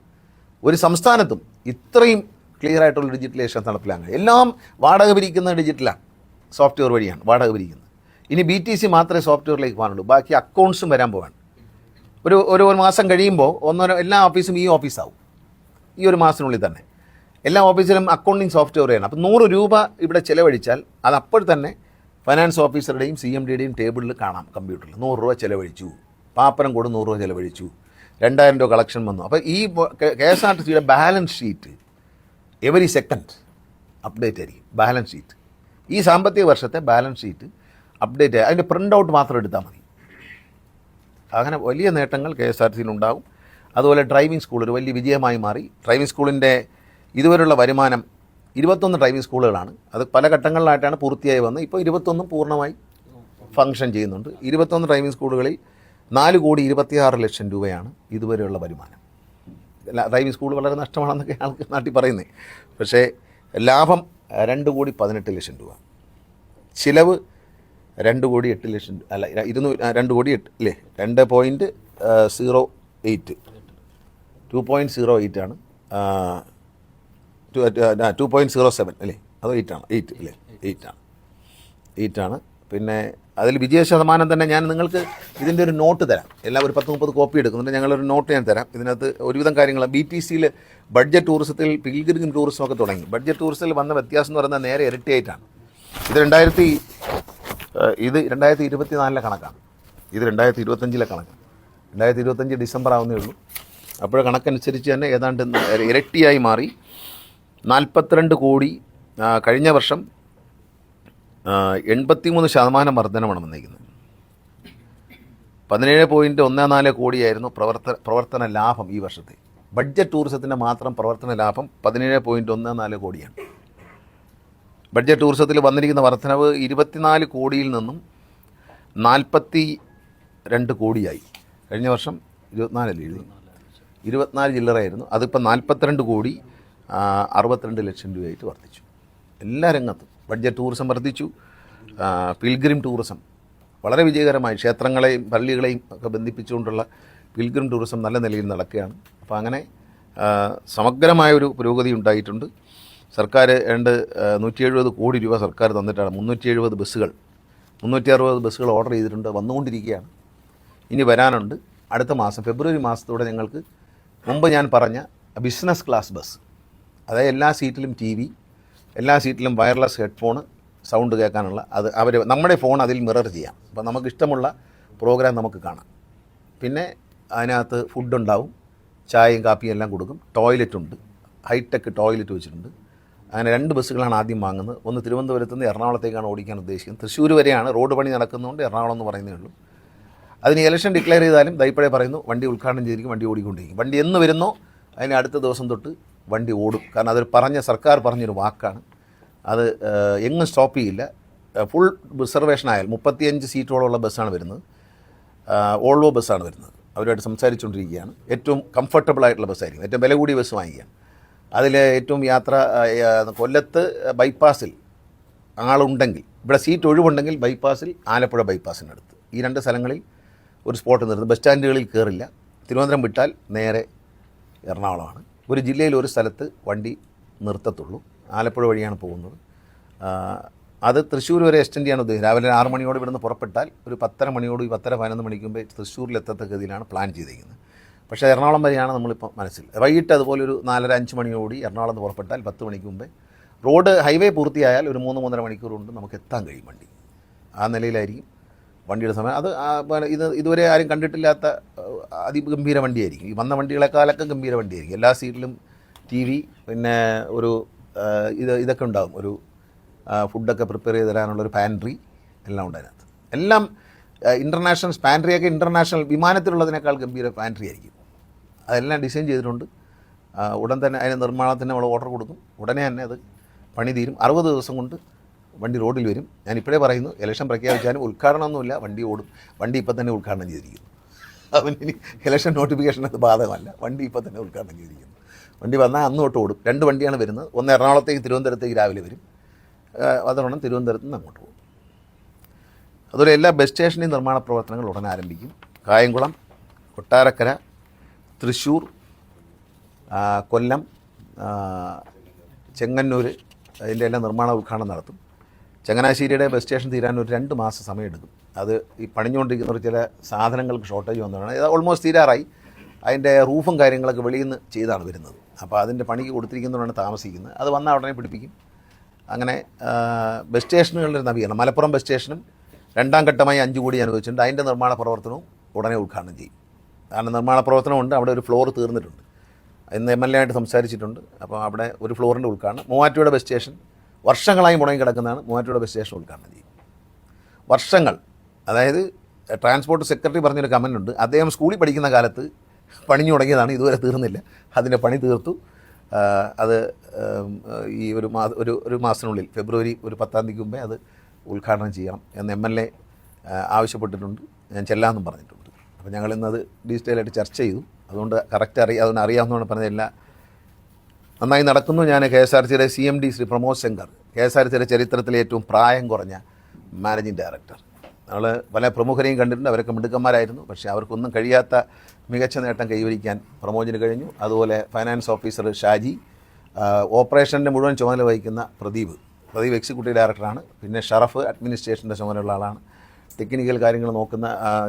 ഒരു സംസ്ഥാനത്തും ഇത്രയും ക്ലിയർ ആയിട്ടുള്ള ഡിജിറ്റലൈസേഷൻ നടപ്പിലാണ് എല്ലാം വാടക പിരിക്കുന്ന ഡിജിറ്റലാണ് സോഫ്റ്റ്വെയർ വഴിയാണ് വാടക പിരിക്കുന്നത്. ഇനി ബി ടി സി മാത്രമേ സോഫ്റ്റ്വെയറിലേക്ക് പോകാനുള്ളൂ ബാക്കി അക്കൗണ്ട്സും വരാൻ പോവാണ്. ഒരു ഒരു ഒരു മാസം കഴിയുമ്പോൾ ഒന്നോ എല്ലാ ഓഫീസും ഈ ഓഫീസാവും ഈ ഒരു മാസത്തിനുള്ളിൽ തന്നെ. എല്ലാ ഓഫീസിലും അക്കൗണ്ടിങ് സോഫ്റ്റ്വെയർ ചെയ്യണം അപ്പോൾ നൂറ് രൂപ ഇവിടെ ചിലവഴിച്ചാൽ അത് അപ്പോൾ തന്നെ ഫൈനാൻസ് ഓഫീസറുടെയും സി എം ഡിയുടെയും ടേബിളിൽ കാണാം കമ്പ്യൂട്ടറിൽ നൂറ് രൂപ ചിലവഴിച്ചു. പാപ്പനം കൂടെ നൂറ് രൂപ ചിലവഴിച്ചു. രണ്ടായിരം രൂപ കളക്ഷൻ വന്നു. അപ്പോൾ ഈ കെ എസ് ആർ ടി സിയുടെ balance sheet every second update ആയിരിക്കും. ബാലൻസ് ഷീറ്റ് ഈ സാമ്പത്തിക വർഷത്തെ ബാലൻസ് ഷീറ്റ് അപ്ഡേറ്റ് അതിന്റെ പ്രിന്റ് ഔട്ട് മാത്രം എടുത്താൽ മതി. അങ്ങനെ വലിയ നേട്ടങ്ങൾ കെ എസ് ആർ ടി ഉണ്ടാകും അതുപോലെ ഡ്രൈവിംഗ് സ്കൂൾ ഒരു വലിയ വിജയമായി മാറി. ഡ്രൈവിംഗ് സ്കൂളിന്റെ ഇതുവരെയുള്ള വരുമാനം ഇരുപത്തൊന്ന് ഡ്രൈവിംഗ് സ്കൂളുകളാണ് അത് പല ഘട്ടങ്ങളിലായിട്ടാണ് പൂർത്തിയായി വന്നത്. ഇപ്പോൾ ഇരുപത്തൊന്നും പൂർണമായി ഫങ്ഷൻ ചെയ്യുന്നുണ്ട്. ഇരുപത്തൊന്ന് ഡ്രൈവിംഗ് സ്കൂളുകളിൽ നാല് കോടി ഇരുപത്തിയാറ് ലക്ഷം രൂപയാണ് ഇതുവരെയുള്ള വരുമാനം. ഡ്രൈവിംഗ് സ്കൂൾ വളരെ നഷ്ടമാണെന്നൊക്കെ ആൾക്ക് നാട്ടിൽ പറയുന്നത് പക്ഷേ ലാഭം രണ്ട് കോടി പതിനെട്ട് ലക്ഷം രൂപ. ചിലവ് രണ്ട് കോടി എട്ട് ലക്ഷം അല്ല ഇരുന്നൂ രണ്ട് കോടി എട്ട് അല്ലേ രണ്ട് point zero eight two point zero eight ആണ്. ടു പോയിന്റ് സീറോ സെവൻ അല്ലേ അതോ എയ്റ്റ് ആണ്. എയ്റ്റ് അല്ലേ എയ്റ്റ് ആണ്. എയ്റ്റ് ആണ്. പിന്നെ അതിൽ വിജയ ശതമാനം തന്നെ ഞാൻ നിങ്ങൾക്ക് ഇതിന്റെ ഒരു നോട്ട് തരാം. എല്ലാം ഒരു പത്ത് മുപ്പത് കോപ്പി എടുക്കുന്നുണ്ട്. ഞങ്ങളൊരു നോട്ട് ഞാൻ തരാം. ഇതിനകത്ത് ഒരുവിധം കാര്യങ്ങൾ ബി ടി സിയിൽ ബഡ്ജറ്റ് ടൂറിസത്തിൽ പിൽഗ്രിം ടൂറിസം ഒക്കെ തുടങ്ങി. ബഡ്ജറ്റ് ടൂറിസത്തിൽ വന്ന വ്യത്യാസം എന്ന് പറയുന്നത് നേരെ ഇരട്ടിയായിട്ടാണ്. ഇത് രണ്ടായിരത്തി ഇത് രണ്ടായിരത്തി ഇരുപത്തി നാലിലെ കണക്കാണ്. ഇത് രണ്ടായിരത്തി ഇരുപത്തഞ്ചിലെ കണക്കാണ്. രണ്ടായിരത്തി ഇരുപത്തഞ്ച് ഡിസംബർ ആവുന്നേ ഉള്ളൂ. അപ്പോൾ കണക്കനുസരിച്ച് തന്നെ ഏതാണ്ട് ഇരട്ടിയായി മാറി. നാൽപ്പത്തിരണ്ട് കോടി കഴിഞ്ഞ വർഷം എൺപത്തിമൂന്ന് ശതമാനം വർധനമാണ് വന്നിരിക്കുന്നത്. പതിനേഴ് പോയിന്റ് ഒന്ന് നാല് കോടിയായിരുന്നു പ്രവർത്തന പ്രവർത്തന ലാഭം ഈ വർഷത്തെ. ബഡ്ജറ്റ് ടൂറിസത്തിന്റെ മാത്രം പ്രവർത്തന ലാഭം പതിനേഴ് പോയിന്റ് ഒന്ന് നാല് കോടിയാണ്. ബഡ്ജറ്റ് ടൂറിസത്തിൽ വന്നിരിക്കുന്ന വർധനവ് ഇരുപത്തിനാല് കോടിയിൽ നിന്നും നാൽപ്പത്തി രണ്ട് കോടിയായി. കഴിഞ്ഞ വർഷം ഇരുപത്തിനാലല്ലേ എഴുതി? ഇരുപത്തിനാല് ചില്ലറയായിരുന്നു അതിപ്പോൾ നാൽപ്പത്തിരണ്ട് കോടി അറുപത്തിരണ്ട് ലക്ഷം രൂപയായിട്ട് വർദ്ധിച്ചു. എല്ലാ രംഗത്തും ബഡ്ജറ്റ് ടൂറിസം വർദ്ധിച്ചു. പിൽഗ്രിം ടൂറിസം വളരെ വിജയകരമായി ക്ഷേത്രങ്ങളെയും പള്ളികളെയും ഒക്കെ ബന്ധിപ്പിച്ചുകൊണ്ടുള്ള പിൽഗ്രിം ടൂറിസം നല്ല നിലയിൽ നടക്കുകയാണ്. അപ്പോൾ അങ്ങനെ സമഗ്രമായൊരു പുരോഗതി ഉണ്ടായിട്ടുണ്ട്. സർക്കാർ ഏണ്ട് നൂറ്റി എഴുപത് കോടി രൂപ സർക്കാർ തന്നിട്ടാണ്. മുന്നൂറ്റി എഴുപത് ബസ്സുകൾ. മുന്നൂറ്റി അറുപത് ബസ്സുകൾ ഓർഡർ ചെയ്തിട്ടുണ്ട്. വന്നുകൊണ്ടിരിക്കുകയാണ്. ഇനി വരാനുണ്ട്. അടുത്ത മാസം ഫെബ്രുവരി മാസത്തോടെ ഞങ്ങൾക്ക് മുമ്പ് ഞാൻ പറഞ്ഞ ബിസിനസ് ക്ലാസ് ബസ്. അതായത് എല്ലാ സീറ്റിലും ടി വി എല്ലാ സീറ്റിലും വയർലെസ് ഹെഡ്ഫോൺ സൗണ്ട് കേൾക്കാനുള്ള അത് അവർ നമ്മുടെ ഫോൺ അതിൽ മിറർ ചെയ്യാം. അപ്പോൾ നമുക്ക് ഇഷ്ടമുള്ള പ്രോഗ്രാം നമുക്ക് കാണാം. പിന്നെ അതിനകത്ത് ഫുഡുണ്ടാവും. ചായയും കാപ്പിയും എല്ലാം കൊടുക്കും. ടോയ്ലറ്റുണ്ട്. ഹൈടെക് ടോയ്ലറ്റ് വെച്ചിട്ടുണ്ട്. അങ്ങനെ രണ്ട് ബസ്സുകളാണ് ആദ്യം വാങ്ങുന്നത്. ഒന്ന് തിരുവനന്തപുരത്ത് നിന്ന് എറണാകുളത്തേക്കാണ് ഓടിക്കാൻ ഉദ്ദേശിക്കുന്നത്. തൃശ്ശൂർ വരെയാണ്. റോഡ് പണി നടക്കുന്നതുകൊണ്ട് എറണാകുളം എന്ന് പറയുന്നേ ഉള്ളൂ. അതിന് ഇലക്ഷൻ ഡിക്ലെയർ ചെയ്താലും ദൈപ്പഴേ പറയുന്നു വണ്ടി ഉദ്ഘാടനം ചെയ്തിരിക്കും വണ്ടി ഓടിക്കൊണ്ടിരിക്കും. വണ്ടി എന്ന് വരുന്നോ അതിന് അടുത്ത ദിവസം തൊട്ട് വണ്ടി ഓടും. കാരണം അതൊരു പറഞ്ഞ സർക്കാർ പറഞ്ഞൊരു വാക്കാണ്. അത് എങ്ങും സ്റ്റോപ്പ് ചെയ്യില്ല. ഫുൾ റിസർവേഷൻ ആയാൽ മുപ്പത്തിയഞ്ച് സീറ്റോളമുള്ള ബസ്സാണ് വരുന്നത്. ഓൾവോ ബസ്സാണ് വരുന്നത്. അവരുമായിട്ട് സംസാരിച്ചുകൊണ്ടിരിക്കുകയാണ്. ഏറ്റവും കംഫർട്ടബിൾ ആയിട്ടുള്ള ബസ്സായിരിക്കും. ഏറ്റവും വില കൂടിയ ബസ് വാങ്ങിക്കുക അതിൽ ഏറ്റവും യാത്ര കൊല്ലത്ത് ബൈപ്പാസിൽ ആളുണ്ടെങ്കിൽ ഇവിടെ സീറ്റ് ഒഴിവുണ്ടെങ്കിൽ ബൈപ്പാസിൽ ആലപ്പുഴ ബൈപ്പാസിനടുത്ത്. ഈ രണ്ട് സ്ഥലങ്ങളിൽ ഒരു സ്പോട്ട് നിർത്തും ബസ് സ്റ്റാൻഡുകളിൽ കയറില്ല. തിരുവനന്തപുരം വിട്ടാൽ നേരെ എറണാകുളമാണ്. ഒരു ജില്ലയിൽ ഒരു സ്ഥലത്ത് വണ്ടി നിർത്തത്തുള്ളൂ. ആലപ്പുഴ വഴിയാണ് പോകുന്നത്. അത് തൃശ്ശൂർ വരെ എക്സ്റ്റെൻഡ് ചെയ്യാൻ ഉദ്ദേശിച്ചത് രാവിലെ ആറ് മണിയോട് ഇവിടുന്ന് പുറപ്പെട്ടാൽ ഒരു പത്തര മണിയോട് ഈ പത്തര പതിനൊന്ന് മണിക്കുമ്പോൾ തൃശ്ശൂരിലെത്തത്തക്ക തൃശ്ശൂരിലെത്തത്ത ഗതിയിലാണ് പ്ലാൻ ചെയ്തിരിക്കുന്നത്. പക്ഷേ എറണാകുളം വരെയാണ് നമ്മളിപ്പോൾ മനസ്സിൽ. വൈകിട്ട് അതുപോലെ ഒരു നാലര അഞ്ച് മണിയോടി എറണാകുളത്ത് നിന്ന് പുറപ്പെട്ടാൽ പത്ത് മണിക്ക് മുമ്പേ റോഡ് ഹൈവേ പൂർത്തിയായാൽ ഒരു മൂന്ന് മൂന്നര മണിക്കൂർ കൊണ്ട് നമുക്ക് എത്താൻ കഴിയും വണ്ടി. ആ നിലയിലായിരിക്കും വണ്ടിയുടെ സമയം. അത് ഇത് ഇതുവരെ ആരും കണ്ടിട്ടില്ലാത്ത അതിഗംഭീര വണ്ടിയായിരിക്കും. ഈ വന്ന വണ്ടികളെക്കാളൊക്കെ ഗംഭീര വണ്ടിയായിരിക്കും. എല്ലാ സീറ്റിലും ടി വി പിന്നെ ഒരു ഇത് ഇതൊക്കെ ഉണ്ടാകും. ഒരു ഫുഡൊക്കെ പ്രിപ്പയർ ചെയ്ത് തരാനുള്ളൊരു പാൻട്രി എല്ലാം ഉണ്ട് അതിനകത്ത്. എല്ലാം ഇന്റർനാഷണൽ പാൻട്രിയൊക്കെ ഇന്റർനാഷണൽ വിമാനത്തിലുള്ളതിനേക്കാൾ ഗംഭീര പാൻട്രി ആയിരിക്കും അതെല്ലാം ഡിസൈൻ ചെയ്തിട്ടുണ്ട്. ഉടൻ തന്നെ അതിന് നിർമ്മാണത്തിന് നമ്മൾ ഓർഡർ കൊടുക്കും. ഉടനെ തന്നെ അത് പണി തീരും. അറുപത് ദിവസം കൊണ്ട് വണ്ടി റോഡിൽ വരും. ഞാൻ ഇപ്പോഴേ പറയുന്നു ഇലക്ഷൻ പ്രഖ്യാപിച്ചാലും ഉദ്ഘാടനമൊന്നുമില്ല വണ്ടി ഓടും. വണ്ടി ഇപ്പം തന്നെ ഉദ്ഘാടനം ചെയ്തിരിക്കുന്നു. അവന് ഇനി ഇലക്ഷൻ നോട്ടിഫിക്കേഷൻ അത് ബാധകമല്ല. വണ്ടി ഇപ്പം തന്നെ ഉദ്ഘാടനം ചെയ്തിരിക്കുന്നു. വണ്ടി വന്നാൽ അന്ന് തൊട്ട് ഓടും. രണ്ട് വണ്ടിയാണ് വരുന്നത്. ഒന്ന് എറണാകുളത്തേക്ക് തിരുവനന്തപുരത്തേക്ക് രാവിലെ വരും. അതോടൊപ്പം തിരുവനന്തപുരത്ത് നിന്ന് അങ്ങോട്ട് പോകും. അതുപോലെ എല്ലാ ബസ് സ്റ്റേഷന്റെയും നിർമ്മാണ പ്രവർത്തനങ്ങൾ ഉടൻ ആരംഭിക്കും. കായംകുളം കൊട്ടാരക്കര തൃശ്ശൂർ കൊല്ലം ചെങ്ങന്നൂർ അതിന്റെ എല്ലാം നിർമ്മാണ ഉദ്ഘാടനം നടത്തും. ചങ്ങനാശ്ശേരിയുടെ ബസ് സ്റ്റേഷൻ തീരാൻ ഒരു രണ്ട് മാസം സമയമെടുക്കും. അത് ഈ പണിഞ്ഞുകൊണ്ടിരിക്കുന്ന ചില സാധനങ്ങൾക്ക് ഷോർട്ടേജ് വന്നതാണ്. ഇത് ഓൾമോസ്റ്റ് തീരാറായി. അതിന്റെ റൂഫും കാര്യങ്ങളൊക്കെ വെളിയിൽ നിന്ന് ചെയ്താണ് വരുന്നത്. അപ്പോൾ അതിന്റെ പണിക്ക് കൊടുത്തിരിക്കുന്നതുകൊണ്ടാണ് താമസിക്കുന്നത്. അത് വന്നാൽ ഉടനെ പിടിപ്പിക്കും. അങ്ങനെ ബസ് സ്റ്റേഷനുകളുടെ നവീകരണം. മലപ്പുറം ബസ് സ്റ്റേഷനും രണ്ടാം ഘട്ടമായി അഞ്ച് കോടി അനുവദിച്ചിട്ടുണ്ട്. അതിന്റെ നിർമ്മാണ പ്രവർത്തനവും ഉടനെ ഉദ്ഘാടനം ചെയ്യും. കാരണം നിർമ്മാണ പ്രവർത്തനമുണ്ട് അവിടെ ഒരു ഫ്ലോർ തീർന്നിട്ടുണ്ട്. ഇന്ന് എം എൽ എ ആയിട്ട് സംസാരിച്ചിട്ടുണ്ട്. അപ്പോൾ അവിടെ ഒരു ഫ്ലോറിന്റെ ഉൾക്കാണ് മൂവാറ്റുപുഴ ബസ് സ്റ്റേഷൻ വർഷങ്ങളായി മുടങ്ങി കിടക്കുന്നതാണ് മൂവാറ്റുപുഴ ബസ് സ്റ്റേഷൻ ഉദ്ഘാടനം ചെയ്യും. വർഷങ്ങൾ അതായത് ട്രാൻസ്പോർട്ട് സെക്രട്ടറി പറഞ്ഞൊരു കമന്റ് ഉണ്ട്. അദ്ദേഹം സ്കൂളിൽ പഠിക്കുന്ന കാലത്ത് പണിഞ്ഞു തുടങ്ങിയതാണ്. ഇതുവരെ തീർന്നില്ല. അതിന്റെ പണി തീർത്തു. അത് ഈ ഒരു മാ ഒരു ഒരു മാസത്തിനുള്ളിൽ ഫെബ്രുവരി ഒരു പത്താം തീയതിക്ക് മുമ്പേ അത് ഉദ്ഘാടനം ചെയ്യണം എന്ന് എം എൽ എ ആവശ്യപ്പെട്ടിട്ടുണ്ട്. ഞാൻ ചെല്ലാമെന്നും പറഞ്ഞിട്ടുണ്ട്. അപ്പോൾ ഞങ്ങൾ ഇന്നത് ഡീറ്റെയിൽ ആയിട്ട് ചർച്ച ചെയ്തു. അതുകൊണ്ട് കറക്റ്റ് അറിയാം അതുകൊണ്ട് അറിയാവുന്നതാണ് പറഞ്ഞതല്ല. നന്നായി നടക്കുന്നു ഞാൻ കെ എസ് ആർ സിയുടെ C M D Shri Pramod Shankar. K S R സിയുടെ ചരിത്രത്തിലെ ഏറ്റവും പ്രായം കുറഞ്ഞ മാനേജിംഗ് ഡയറക്ടർ നമ്മൾ പല പ്രമുഖരെയും കണ്ടിട്ടുണ്ട്. അവരൊക്കെ മിടുക്കന്മാരായിരുന്നു. പക്ഷേ അവർക്കൊന്നും കഴിയാത്ത മികച്ച നേട്ടം കൈവരിക്കാൻ പ്രമോദിന് കഴിഞ്ഞു. അതുപോലെ ഫൈനാൻസ് ഓഫീസർ ഷാജി ഓപ്പറേഷന്റെ മുഴുവൻ ചുമതല വഹിക്കുന്ന പ്രദീപ്. പ്രദീപ് എക്സിക്യൂട്ടീവ് ഡയറക്ടറാണ് പിന്നെ ഷറഫ് അഡ്മിനിസ്ട്രേഷന്റെ ചുമതലയുള്ള ആളാണ്. ടെക്നിക്കൽ കാര്യങ്ങൾ നോക്കുന്ന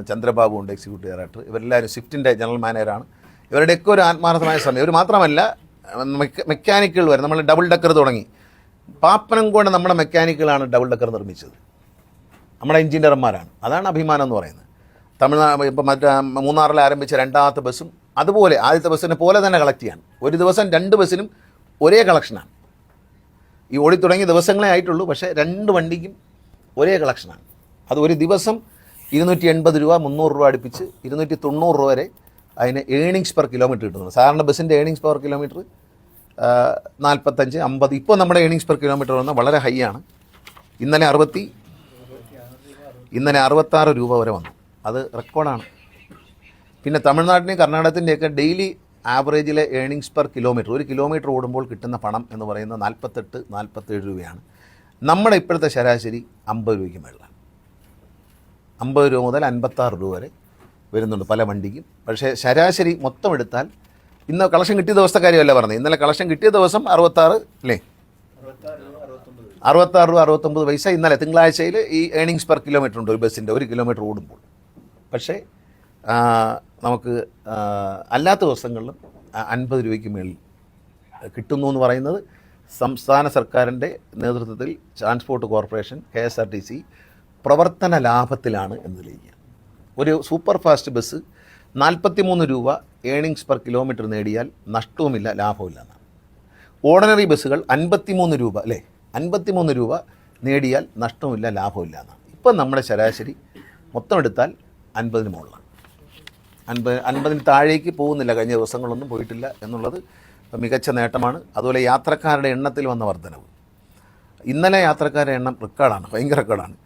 ചന്ദ്രബാബു ഉണ്ട് എക്സിക്യൂട്ടീവ് ഡയറക്ടർ ഇവരെല്ലാവരും സ്വിഫ്റ്റിന്റെ ജനറൽ മാനേജറാണ് ഇവരുടെയൊക്കെ ഒരു ആത്മാർത്ഥമായ സമയം. ഇവർ മാത്രമല്ല മെക്ക- മെക്കാനിക്കുകൾ വരെ നമ്മൾ ഡബിൾ ഡക്കർ തുടങ്ങി. പാപ്പനം കൊണ്ട് നമ്മുടെ മെക്കാനിക്കുകളാണ് ഡബിൾ ഡക്കർ നിർമ്മിച്ചത്. നമ്മുടെ എഞ്ചിനീയർമാരാണ്. അതാണ് അഭിമാനം എന്ന് പറയുന്നത്. തമിഴ്നാട് ഇപ്പം മറ്റേ മൂന്നാറിൽ ആരംഭിച്ച രണ്ടാമത്തെ ബസ്സും അതുപോലെ ആദ്യത്തെ ബസ്സിനെ പോലെ തന്നെ കളക്ട് ചെയ്യാൻ. ഒരു ദിവസം രണ്ട് ബസ്സിനും ഒരേ കളക്ഷനാണ് ഈ ഓടി തുടങ്ങിയ ദിവസങ്ങളെ ആയിട്ടുള്ളൂ പക്ഷേ രണ്ട് വണ്ടിക്കും ഒരേ കളക്ഷനാണ് അത് ഒരു ദിവസം ഇരുന്നൂറ്റി എൺപത് രൂപ മുന്നൂറ് രൂപ അടുപ്പിച്ച് ഇരുന്നൂറ്റി തൊണ്ണൂറ് രൂപ വരെ അതിന് ഏണിങ്സ് പെർ കിലോമീറ്റർ കിട്ടുന്നുണ്ട്. സാധാരണ ബസ്സിന്റെ ഏണിങ്സ് പെർ കിലോമീറ്റർ നാൽപ്പത്തഞ്ച് അമ്പത്. ഇപ്പോൾ നമ്മുടെ ഏണിങ്സ് പെർ കിലോമീറ്റർ വന്ന വളരെ ഹൈ ആണ്. ഇന്നലെ അറുപത്തി ഇന്നലെ അറുപത്താറ് രൂപ വരെ വന്നു. അത് റെക്കോർഡാണ് പിന്നെ തമിഴ്നാട്ടിന്റെയും കർണാടകത്തിന്റെയൊക്കെ ഡെയിലി ആവറേജിലെ ഏണിങ്സ് പെർ കിലോമീറ്റർ ഒരു കിലോമീറ്റർ ഓടുമ്പോൾ കിട്ടുന്ന പണം എന്ന് പറയുന്നത് നാൽപ്പത്തെട്ട് നാൽപ്പത്തേഴ് രൂപയാണ്. നമ്മുടെ ഇപ്പോഴത്തെ ശരാശരി അമ്പത് രൂപയ്ക്ക് മേളിലാണ്. അമ്പത് രൂപ മുതൽ അൻപത്താറ് രൂപ വരെ വരുന്നുണ്ട് പല വണ്ടിക്കും. പക്ഷേ ശരാശരി മൊത്തം എടുത്താൽ ഇന്ന് കളക്ഷൻ കിട്ടിയ ദിവസത്തെ കാര്യമല്ല പറഞ്ഞത്. ഇന്നലെ കളക്ഷൻ കിട്ടിയ ദിവസം അറുപത്താറ് അല്ലേ? അറുപത്താറ് രൂപ അറുപത്തൊമ്പത് പൈസ ഇന്നലെ തിങ്കളാഴ്ചയിൽ ഈ ഏണിങ്സ് പെർ കിലോമീറ്റർ ഉണ്ട് ഒരു ബസ്സിന്റെ. ഒരു കിലോമീറ്റർ ഓടുമ്പോൾ. പക്ഷേ നമുക്ക് അല്ലാത്ത ദിവസങ്ങളിലും അൻപത് രൂപയ്ക്ക് മേളിൽ കിട്ടുന്നു എന്ന് പറയുന്നത് സംസ്ഥാന സർക്കാരിന്റെ നേതൃത്വത്തിൽ transport corporation K S R T C പ്രവർത്തന ലാഭത്തിലാണ് എന്ന് തെളിയിക്കുക. ഒരു സൂപ്പർ ഫാസ്റ്റ് ബസ് നാൽപ്പത്തിമൂന്ന് രൂപ ഏണിങ്സ് പെർ കിലോമീറ്റർ നേടിയാൽ നഷ്ടവുമില്ല ലാഭവുമില്ല എന്നാണ്. ഓർഡിനറി ബസ്സുകൾ അൻപത്തിമൂന്ന് രൂപ അല്ലേ? അൻപത്തിമൂന്ന് രൂപ നേടിയാൽ നഷ്ടവുമില്ല ലാഭവുമില്ല എന്നാണ്. ഇപ്പം നമ്മുടെ ശരാശരി മൊത്തം എടുത്താൽ അൻപതിന് മുകളിലാണ്. അൻപത് അൻപതിന് താഴേക്ക് പോകുന്നില്ല കഴിഞ്ഞ ദിവസങ്ങളൊന്നും പോയിട്ടില്ല എന്നുള്ളത് മികച്ച നേട്ടമാണ്. അതുപോലെ യാത്രക്കാരുടെ എണ്ണത്തിൽ വന്ന വർധനവ്. ഇന്നലെ യാത്രക്കാരുടെ എണ്ണം റെക്കോർഡാണ് ഭയങ്കര റെക്കോർഡാണ്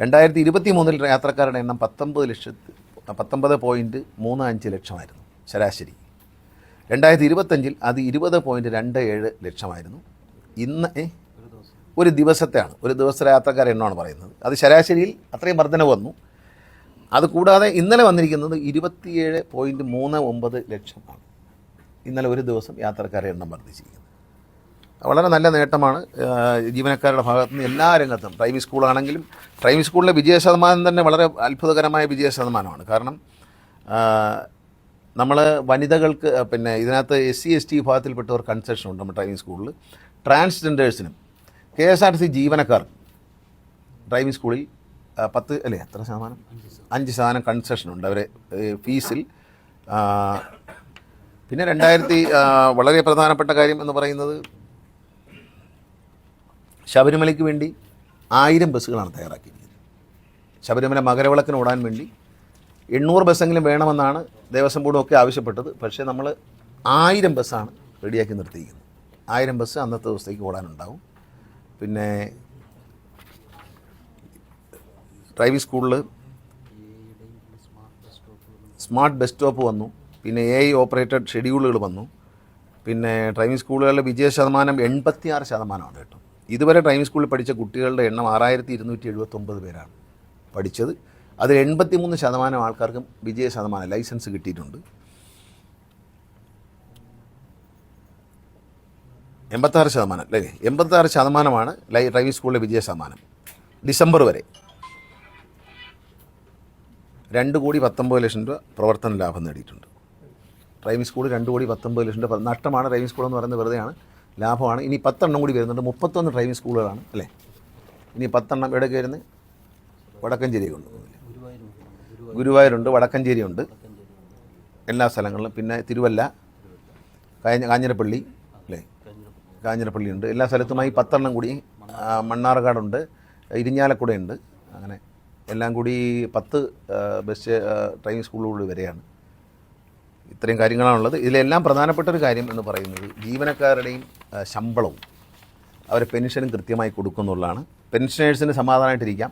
രണ്ടായിരത്തി ഇരുപത്തി മൂന്നിൽ യാത്രക്കാരുടെ എണ്ണം പത്തൊമ്പത് ലക്ഷത്തി പത്തൊമ്പത് പോയിന്റ് മൂന്ന് അഞ്ച് ലക്ഷമായിരുന്നു ശരാശരി. രണ്ടായിരത്തി ഇരുപത്തഞ്ചിൽ അത് ഇരുപത് പോയിന്റ് രണ്ട് ഏഴ് ലക്ഷമായിരുന്നു. ഇന്ന്? ഒരു ദിവസത്തെയാണ് ഒരു ദിവസത്തെ യാത്രക്കാരുടെ എണ്ണമാണ് പറയുന്നത്. അത് ശരാശരിയിൽ അത്രയും വർധന വന്നു. അത് കൂടാതെ ഇന്നലെ വന്നിരിക്കുന്നത് ഇരുപത്തിയേഴ് പോയിന്റ് മൂന്ന് ഒമ്പത് ലക്ഷമാണ്. ഇന്നലെ ഒരു ദിവസം യാത്രക്കാരുടെ എണ്ണം വർദ്ധിച്ചിരിക്കുന്നത് വളരെ നല്ല നേട്ടമാണ് ജീവനക്കാരുടെ ഭാഗത്തു നിന്ന് എല്ലാ രംഗത്തും. പ്രൈമറി സ്കൂളാണെങ്കിലും പ്രൈമറി സ്കൂളിലെ വിജയ ശതമാനം തന്നെ വളരെ അത്ഭുതകരമായ വിജയ ശതമാനമാണ് കാരണം നമ്മൾ വനിതകൾക്ക് പിന്നെ ഇതിനകത്ത് എസ് സി എസ് ടി വിഭാഗത്തിൽപ്പെട്ടവർ കൺസെഷൻ ഉണ്ട് നമ്മുടെ ഡ്രൈവിംഗ് സ്കൂളിൽ. ട്രാൻസ്ജെൻഡേഴ്സിനും K S R T C ജീവനക്കാർക്കും ഡ്രൈവിംഗ് സ്കൂളിൽ പത്ത് അല്ലേ എത്ര ശതമാനം? അഞ്ച് ശതമാനം കൺസെഷൻ ഉണ്ട് അവരെ ഫീസിൽ. പിന്നെ രണ്ടായിരത്തി വളരെ പ്രധാനപ്പെട്ട കാര്യം എന്ന് പറയുന്നത് ശബരിമലയ്ക്ക് വേണ്ടി ആയിരം ബസ്സുകളാണ് തയ്യാറാക്കിയിരിക്കുന്നത്. ശബരിമല മകരവിളക്കിന് ഓടാൻ വേണ്ടി എണ്ണൂറ് ബസ്സെങ്കിലും വേണമെന്നാണ് ദേവസ്വം ബോർഡുമൊക്കെ ആവശ്യപ്പെട്ടത്. പക്ഷേ നമ്മൾ ആയിരം ബസ്സാണ് റെഡിയാക്കി നിർത്തിയിരിക്കുന്നത്. ആയിരം ബസ് അന്നത്തെ ദിവസത്തേക്ക് ഓടാനുണ്ടാവും. പിന്നെ ഡ്രൈവിംഗ് സ്കൂളിൽ സ്മാർട്ട് ബസ് സ്റ്റോപ്പ് വന്നു. പിന്നെ എ ഐ ഓപ്പറേറ്റഡ് ഷെഡ്യൂളുകൾ വന്നു. പിന്നെ ഡ്രൈവിംഗ് സ്കൂളുകളിലെ വിജയ ശതമാനം എൺപത്തിയാറ് ശതമാനമാണ് കേട്ടോ. ഇതുവരെ ഡ്രൈവിംഗ് സ്കൂളിൽ പഠിച്ച കുട്ടികളുടെ എണ്ണം ആറായിരത്തി ഇരുന്നൂറ്റി എഴുപത്തൊമ്പത് പേരാണ് പഠിച്ചത്. അതിൽ എൺപത്തി മൂന്ന് ശതമാനം ആൾക്കാർക്കും വിജയ ശതമാനം ലൈസൻസ് കിട്ടിയിട്ടുണ്ട്. എൺപത്താറ് ശതമാനം അല്ലേ? എൺപത്താറ് ശതമാനമാണ് ലൈ ഡ്രൈവിംഗ് സ്കൂളിലെ വിജയ ശതമാനം. ഡിസംബർ വരെ. രണ്ട് കോടി പത്തൊമ്പത് ലക്ഷം രൂപ പ്രവർത്തന ലാഭം നേടിയിട്ടുണ്ട്. ഡ്രൈവിംഗ് സ്കൂൾ രണ്ട് കോടി പത്തൊമ്പത് ലക്ഷം രൂപ നഷ്ടമാണ് ഡ്രൈവിംഗ് സ്കൂൾ എന്ന് പറയുന്നത് വെറുതെയാണ്. ലാഭമാണ്. ഇനി പത്തെണ്ണം കൂടി വരുന്നുണ്ട്. മുപ്പത്തൊന്ന് ഡ്രൈവിംഗ് സ്കൂളുകളാണ് അല്ലേ? ഇനി പത്തെണ്ണം എവിടെയൊക്കെ വരുന്നത് വടക്കഞ്ചേരി ഉണ്ട് ഗുരുവായൂരുണ്ട് വടക്കഞ്ചേരിയുണ്ട്. എല്ലാ സ്ഥലങ്ങളിലും. പിന്നെ തിരുവല്ല കാഞ്ഞ കാഞ്ഞിരപ്പള്ളി അല്ലേ? കാഞ്ഞിരപ്പള്ളിയുണ്ട്. എല്ലാ സ്ഥലത്തുമായി പത്തെണ്ണം കൂടി മണ്ണാർക്കാടുണ്ട് ഇരിഞ്ഞാലക്കുടയുണ്ട്. അങ്ങനെ എല്ലാം കൂടി പത്ത് ബസ് ഡ്രൈവിംഗ് സ്കൂളുകൾ വരെയാണ്. ഇത്രയും കാര്യങ്ങളാണുള്ളത്. ഇതിലെല്ലാം പ്രധാനപ്പെട്ട ഒരു കാര്യം എന്ന് പറയുന്നത് ജീവനക്കാരുടെയും ശമ്പളവും അവരെ പെൻഷനും കൃത്യമായി കൊടുക്കുന്നുള്ളതാണ്. പെൻഷനേഴ്സിന് സമാധാനമായിട്ടിരിക്കാം.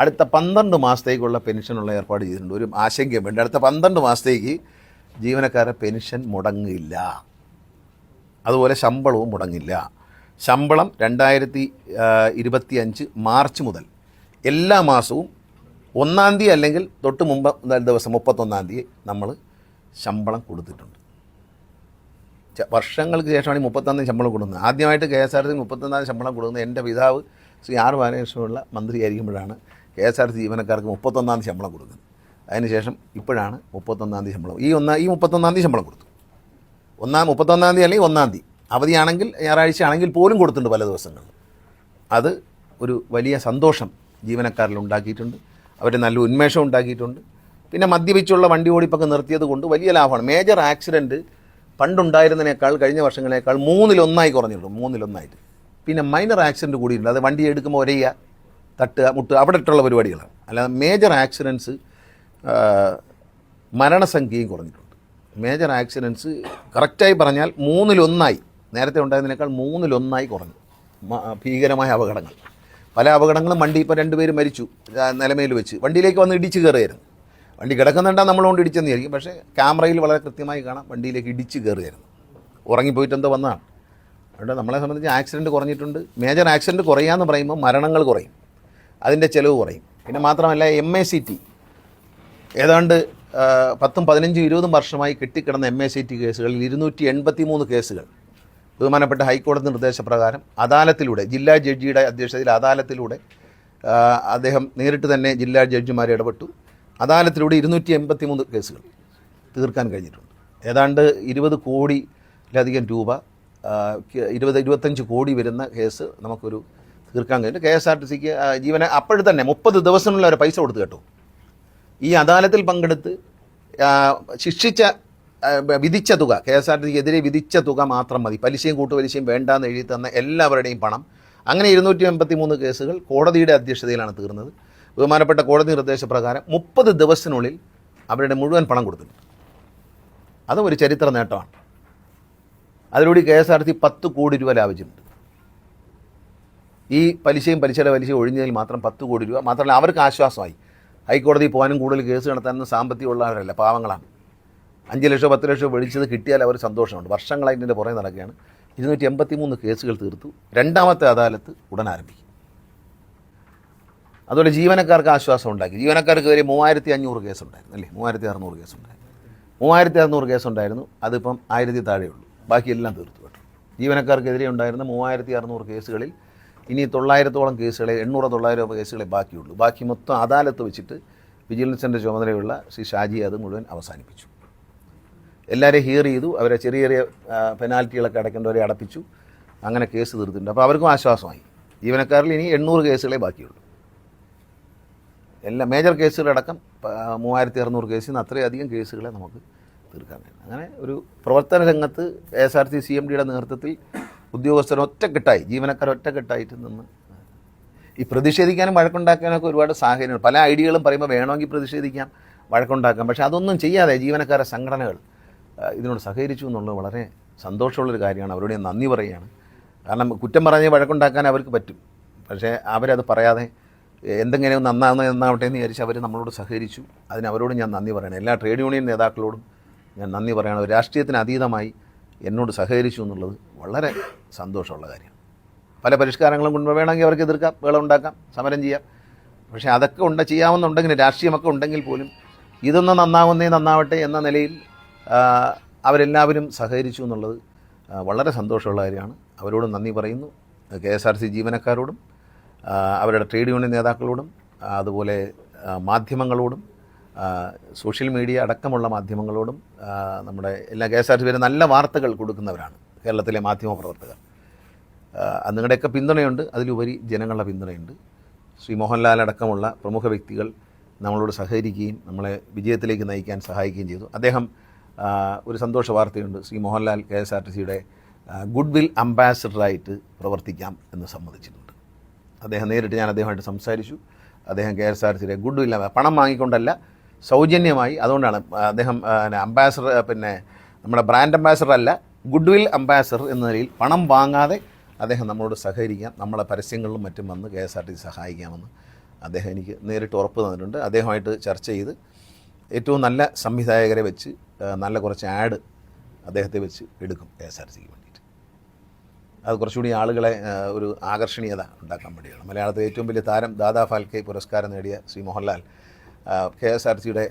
അടുത്ത പന്ത്രണ്ട് മാസത്തേക്കുള്ള പെൻഷനുള്ള ഏർപ്പാട് ചെയ്തിട്ടുണ്ട്. ഒരു ആശങ്കയും വേണ്ട. അടുത്ത പന്ത്രണ്ട് മാസത്തേക്ക് ജീവനക്കാരെ പെൻഷൻ മുടങ്ങില്ല. അതുപോലെ ശമ്പളവും മുടങ്ങില്ല. ശമ്പളം രണ്ടായിരത്തി ഇരുപത്തി അഞ്ച് മാർച്ച് മുതൽ എല്ലാ മാസവും ഒന്നാം തീയതി അല്ലെങ്കിൽ തൊട്ട് മുമ്പ് ദിവസം മുപ്പത്തൊന്നാം തീയതി നമ്മൾ ശമ്പളം കൊടുത്തിട്ടുണ്ട്. വർഷങ്ങൾക്ക് ശേഷമാണ് ഈ മുപ്പത്തൊന്നാം ശമ്പളം കൊടുക്കുന്നത്. ആദ്യമായിട്ട് കെ എസ് ആർ സി മുപ്പത്തൊന്നാം ശമ്പളം കൊടുക്കുന്നത് എന്റെ പിതാവ് ശ്രീ ആർ ബാലകൃഷ്ണനുള്ള മന്ത്രിയായിരിക്കുമ്പോഴാണ് കെ എസ് ആർ സി ജീവനക്കാർക്ക് മുപ്പത്തൊന്നാം തീയതി ശമ്പളം കൊടുക്കുന്നത്. അതിനുശേഷം ഇപ്പോഴാണ് മുപ്പത്തൊന്നാം തീയതി ശമ്പളം. ഈ ഒന്നാം ഈ മുപ്പത്തൊന്നാം തീയതി ശമ്പളം കൊടുത്തു. ഒന്നാം മുപ്പത്തൊന്നാം തീയതി അല്ലെങ്കിൽ ഒന്നാം തീയതി. അവധിയാണെങ്കിൽ ഞായറാഴ്ച ആണെങ്കിൽ പോലും കൊടുത്തിട്ടുണ്ട് പല ദിവസങ്ങളിൽ അത് ഒരു വലിയ സന്തോഷം ജീവനക്കാരിൽ ഉണ്ടാക്കിയിട്ടുണ്ട്. അവർ നല്ല ഉന്മേഷം ഉണ്ടാക്കിയിട്ടുണ്ട്. പിന്നെ മദ്യപിച്ചുള്ള വണ്ടി ഓടിപ്പൊക്കെ നിർത്തിയത് കൊണ്ട് വലിയ ലാഭമാണ്. മേജർ ആക്സിഡന്റ് പണ്ടുണ്ടായിരുന്നതിനേക്കാൾ കഴിഞ്ഞ വർഷങ്ങളേക്കാൾ മൂന്നിലൊന്നായി കുറഞ്ഞിട്ടുണ്ട്. മൂന്നിലൊന്നായിട്ട്. പിന്നെ മൈനർ ആക്സിഡന്റ് കൂടിയിട്ടുണ്ട്. അത് വണ്ടി എടുക്കുമ്പോൾ ഒരയ്യ തട്ടുക മുട്ടുക അവിടെ ഇട്ടുള്ള പരിപാടികളാണ്. അല്ലാതെ മേജർ ആക്സിഡൻസ് മരണസംഖ്യയും കുറഞ്ഞിട്ടുണ്ട്. മേജർ ആക്സിഡൻസ് കറക്റ്റായി പറഞ്ഞാൽ മൂന്നിലൊന്നായി. നേരത്തെ ഉണ്ടായതിനേക്കാൾ മൂന്നിലൊന്നായി കുറഞ്ഞു. ഭീകരമായ അപകടങ്ങൾ. പല അപകടങ്ങളും വണ്ടി ഇപ്പോൾ രണ്ടുപേരും മരിച്ചു നിലമേൽ വെച്ച്. വണ്ടിയിലേക്ക് വന്ന് ഇടിച്ചു കയറിയായിരുന്നു വണ്ടി കിടക്കുന്നുണ്ടാ നമ്മൾ കൊണ്ട് ഇടിച്ചെന്ന് വിചാരിക്കും. പക്ഷേ ക്യാമറയിൽ വളരെ കൃത്യമായി കാണാം വണ്ടിയിലേക്ക് ഇടിച്ച് കയറുകയായിരുന്നു ഉറങ്ങിപ്പോയിട്ട് എന്തോ വന്നതാണ്. അതുകൊണ്ട് നമ്മളെ സംബന്ധിച്ച് ആക്സിഡന്റ് കുറഞ്ഞിട്ടുണ്ട്. മേജർ ആക്സിഡന്റ് കുറയാന്ന് പറയുമ്പോൾ മരണങ്ങൾ കുറയും. അതിന്റെ ചിലവ് കുറയും. പിന്നെ മാത്രമല്ല എം എ സി ടി ഏതാണ്ട് പത്തും പതിനഞ്ചും ഇരുപതും വർഷമായി കെട്ടിക്കിടന്ന എം എ സി ടി കേസുകളിൽ ഇരുന്നൂറ്റി എൺപത്തി മൂന്ന് കേസുകൾ. ബഹുമാനപ്പെട്ട ഹൈക്കോടതി നിർദ്ദേശപ്രകാരം അദാലത്തിലൂടെ ജില്ലാ ജഡ്ജിയുടെ അധ്യക്ഷതയിൽ അദാലത്തിലൂടെ അദ്ദേഹം നേരിട്ട് തന്നെ ജില്ലാ ജഡ്ജിമാരെ ഇടപെട്ടു. അദാലത്തിലൂടെ ഇരുന്നൂറ്റി എൺപത്തി മൂന്ന് കേസുകൾ തീർക്കാൻ കഴിഞ്ഞിട്ടുണ്ട്. ഏതാണ്ട് ഇരുപത് കോടിയിലധികം രൂപ ഇരുപത് ഇരുപത്തഞ്ച് കോടി വരുന്ന കേസ് നമുക്കൊരു തീർക്കാൻ കഴിഞ്ഞു കെ എസ് ആർ ടി സിക്ക് ജീവന അപ്പോഴും തന്നെ മുപ്പത് ദിവസങ്ങളിൽ അവർ പൈസ കൊടുത്തു കേട്ടോ. ഈ അദാലത്തിൽ പങ്കെടുത്ത് ശിക്ഷിച്ച വിധിച്ച തുക കെ എസ് ആർ ടി വിധിച്ച തുക മാത്രം മതി. പലിശയും കൂട്ടുപലിശയും വേണ്ടാന്ന് എഴുതി തന്ന എല്ലാവരുടെയും പണം. അങ്ങനെ ഇരുന്നൂറ്റി എൺപത്തി മൂന്ന് കേസുകൾ കോടതിയുടെ അധ്യക്ഷതയിലാണ് തീർന്നത്. ബഹുമാനപ്പെട്ട കോടതി നിർദ്ദേശപ്രകാരം മുപ്പത് ദിവസത്തിനുള്ളിൽ അവരുടെ മുഴുവൻ പണം കൊടുത്തിട്ടുണ്ട്. അതും ഒരു ചരിത്ര നേട്ടമാണ്. അതിലൂടെ കെ എസ് ആർ ടി പത്ത് കോടി രൂപ ലാഭിച്ചിട്ടുണ്ട്. ഈ പലിശയും പലിശയുടെ പലിശയും ഒഴിഞ്ഞതിൽ മാത്രം പത്ത് കോടി രൂപ മാത്രമല്ല അവർക്ക് ആശ്വാസമായി. ഹൈക്കോടതി പോകാനും കൂടുതൽ കേസ് നടത്താനും സാമ്പത്തികമുള്ളവരല്ല പാവങ്ങളാണ്. അഞ്ച് ലക്ഷമോ പത്ത് ലക്ഷമോ വിളിച്ചത് കിട്ടിയാൽ അവർ സന്തോഷമുണ്ട്. വർഷങ്ങളായി ഇതിന്റെ പുറകെ നടക്കുകയാണ്. ഇരുന്നൂറ്റി എൺപത്തി മൂന്ന് കേസുകൾ തീർത്തു. രണ്ടാമത്തെ അദാലത്ത് ഉടൻ ആരംഭിക്കും. അതുപോലെ ജീവനക്കാർക്ക് ആശ്വാസം ഉണ്ടാക്കി. ജീവനക്കാർക്കെതിരെ മൂവായിരത്തി അഞ്ഞൂറ് കേസുണ്ടായിരുന്നു അല്ലേ? മൂവായിരത്തി അറുന്നൂറ് കേസുണ്ടായിരുന്നു. മൂവായിരത്തി അറുന്നൂറ് കേസുണ്ടായിരുന്നു അതിപ്പം ആയിരത്തി താഴെയുള്ളൂ. ബാക്കിയെല്ലാം തീർത്തു കേട്ടോ. ജീവനക്കാർക്കെതിരെ ഉണ്ടായിരുന്ന മൂവായിരത്തി അറുന്നൂറ് കേസുകളിൽ ഇനി തൊള്ളായിരത്തോളം കേസുകളെ എണ്ണൂറ് തൊള്ളായിരം കേസുകളെ ബാക്കിയുള്ളൂ. ബാക്കി മൊത്തം അദാലത്ത് വെച്ചിട്ട് വിജിലൻസിന്റെ ചുമതലയുള്ള ശ്രീ ഷാജി അത് മുഴുവൻ അവസാനിപ്പിച്ചു. എല്ലാവരെയും ഹിയർ ചെയ്തു അവരെ ചെറിയ ചെറിയ പെനാൽറ്റികളൊക്കെ അടയ്ക്കേണ്ടവരെ അടപ്പിച്ചു അങ്ങനെ കേസ് തീർത്തിട്ടുണ്ട്. അപ്പോൾ അവർക്കും ആശ്വാസമായി. ജീവനക്കാരിൽ ഇനി എണ്ണൂറ് കേസുകളെ ബാക്കിയുള്ളൂ. എല്ലാ മേജർ കേസുകളടക്കം മൂവായിരത്തി അറുന്നൂറ് കേസിൽ നിന്ന് അത്രയധികം കേസുകളെ നമുക്ക് തീർക്കാൻ കഴിയും. അങ്ങനെ ഒരു പ്രവർത്തന രംഗത്ത് S R C C M ഡിയുടെ നേതൃത്വത്തിൽ ഉദ്യോഗസ്ഥർ ഒറ്റക്കെട്ടായി ജീവനക്കാർ ഒറ്റക്കെട്ടായിട്ട് നിന്ന് ഈ പ്രതിഷേധിക്കാനും വഴക്കുണ്ടാക്കാനൊക്കെ ഒരുപാട് സാഹചര്യങ്ങൾ. പല ഐഡിയകളും പറയുമ്പോൾ വേണമെങ്കിൽ പ്രതിഷേധിക്കാം വഴക്കുണ്ടാക്കാം. പക്ഷേ അതൊന്നും ചെയ്യാതെ ജീവനക്കാരെ സംഘടനകൾ ഇതിനോട് സഹകരിച്ചു എന്നുള്ളത് വളരെ സന്തോഷമുള്ളൊരു കാര്യമാണ്. അവരോട് ഞാൻ നന്ദി പറയുകയാണ്. കാരണം കുറ്റം പറഞ്ഞ് വഴക്കുണ്ടാക്കാൻ അവർക്ക് പറ്റും. പക്ഷേ അവരത് പറയാതെ എന്തെങ്കിലും നന്നാകുന്ന നന്നാവട്ടെ എന്ന് വിചാരിച്ച് അവർ നമ്മളോട് സഹകരിച്ചു. അതിന് അവരോട് ഞാൻ നന്ദി പറയണം. എല്ലാ ട്രേഡ് യൂണിയൻ നേതാക്കളോടും ഞാൻ നന്ദി പറയണം. രാഷ്ട്രീയത്തിന് അതീതമായി എന്നോട് സഹകരിച്ചു എന്നുള്ളത് വളരെ സന്തോഷമുള്ള കാര്യമാണ്. പല പരിഷ്കാരങ്ങളും കൊണ്ട് വേണമെങ്കിൽ അവർക്ക് എതിർക്കാം വേളം ഉണ്ടാക്കാം സമരം ചെയ്യാം. പക്ഷേ അതൊക്കെ ഉണ്ട് ചെയ്യാമെന്നുണ്ടെങ്കിൽ രാഷ്ട്രീയമൊക്കെ ഉണ്ടെങ്കിൽ പോലും ഇതൊന്ന് നന്നാവുന്നേ നന്നാവട്ടെ എന്ന നിലയിൽ അവരെല്ലാവരും സഹകരിച്ചു എന്നുള്ളത് വളരെ സന്തോഷമുള്ള കാര്യമാണ്. അവരോട് നന്ദി പറയുന്നു. കെ എസ് ആർ സി ജീവനക്കാരോടും അവരുടെ ട്രേഡ് യൂണിയൻ നേതാക്കളോടും അതുപോലെ മാധ്യമങ്ങളോടും സോഷ്യൽ മീഡിയ അടക്കമുള്ള മാധ്യമങ്ങളോടും നമ്മുടെ എല്ലാ കെ എസ് ആർ ടി വരെ നല്ല വാർത്തകൾ കൊടുക്കുന്നവരാണ് കേരളത്തിലെ മാധ്യമ പ്രവർത്തകർ. നിങ്ങളുടെയൊക്കെ പിന്തുണയുണ്ട് അതിലുപരി ജനങ്ങളുടെ പിന്തുണയുണ്ട്. ശ്രീ മോഹൻലാൽ അടക്കമുള്ള പ്രമുഖ വ്യക്തികൾ നമ്മളോട് സഹകരിക്കുകയും നമ്മളെ വിജയത്തിലേക്ക് നയിക്കാൻ സഹായിക്കുകയും ചെയ്തു. അദ്ദേഹം ഒരു സന്തോഷ വാർത്തയുണ്ട്. Shri Mohanlal K S R T സിയുടെ ഗുഡ് വിൽ അംബാസഡറായിട്ട് പ്രവർത്തിക്കാം എന്ന് സമ്മതിച്ചിട്ടുണ്ട്. അദ്ദേഹം നേരിട്ട് ഞാൻ അദ്ദേഹമായിട്ട് സംസാരിച്ചു. അദ്ദേഹം കെ എസ് ആർ സിയുടെ ഗുഡ് വില്ല പണം വാങ്ങിക്കൊണ്ടല്ല സൗജന്യമായി അതുകൊണ്ടാണ് അദ്ദേഹം അംബാസഡർ പിന്നെ നമ്മുടെ ബ്രാൻഡ് അംബാസഡർ അല്ല ഗുഡ് വിൽ അംബാസഡർ എന്ന നിലയിൽ പണം വാങ്ങാതെ അദ്ദേഹം നമ്മളോട് സഹകരിക്കാം നമ്മളെ പരസ്യങ്ങളിലും മറ്റും വന്ന് കെ എസ് ആർ ടി സഹായിക്കാമെന്ന് അദ്ദേഹം എനിക്ക് നേരിട്ട് ഉറപ്പ് തന്നിട്ടുണ്ട്. അദ്ദേഹമായിട്ട് ചർച്ച ചെയ്ത് ഏറ്റവും നല്ല സംവിധായകരെ വെച്ച് നല്ല കുറച്ച് ആഡ് അദ്ദേഹത്തെ വെച്ച് എടുക്കും കെ എസ് ആർ സിക്ക് അത് കുറച്ചുകൂടി ആളുകളെ ഒരു ആകർഷണീയത ഉണ്ടാക്കാൻ വേണ്ടിയാണ്. മലയാളത്തിലെ ഏറ്റവും വലിയ താരം ദാദാ ഫാൽക്കെ പുരസ്കാരം നേടിയ Shri Mohanlal K S R സിയുടെ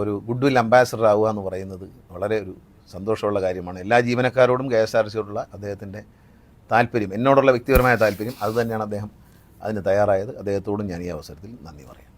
ഒരു ഗുഡ് വിൽ അംബാസഡർ ആവുക എന്ന് പറയുന്നത് വളരെ ഒരു സന്തോഷമുള്ള കാര്യമാണ്. എല്ലാ ജീവനക്കാരോടും കെ എസ് ആർ സിയോടുള്ള അദ്ദേഹത്തിന്റെ താല്പര്യം എന്നോടുള്ള വ്യക്തിപരമായ താല്പര്യം അതുതന്നെയാണ് അദ്ദേഹം അതിന് തയ്യാറായത്. അദ്ദേഹത്തോടും ഞാൻ ഈ അവസരത്തിൽ നന്ദി പറയാം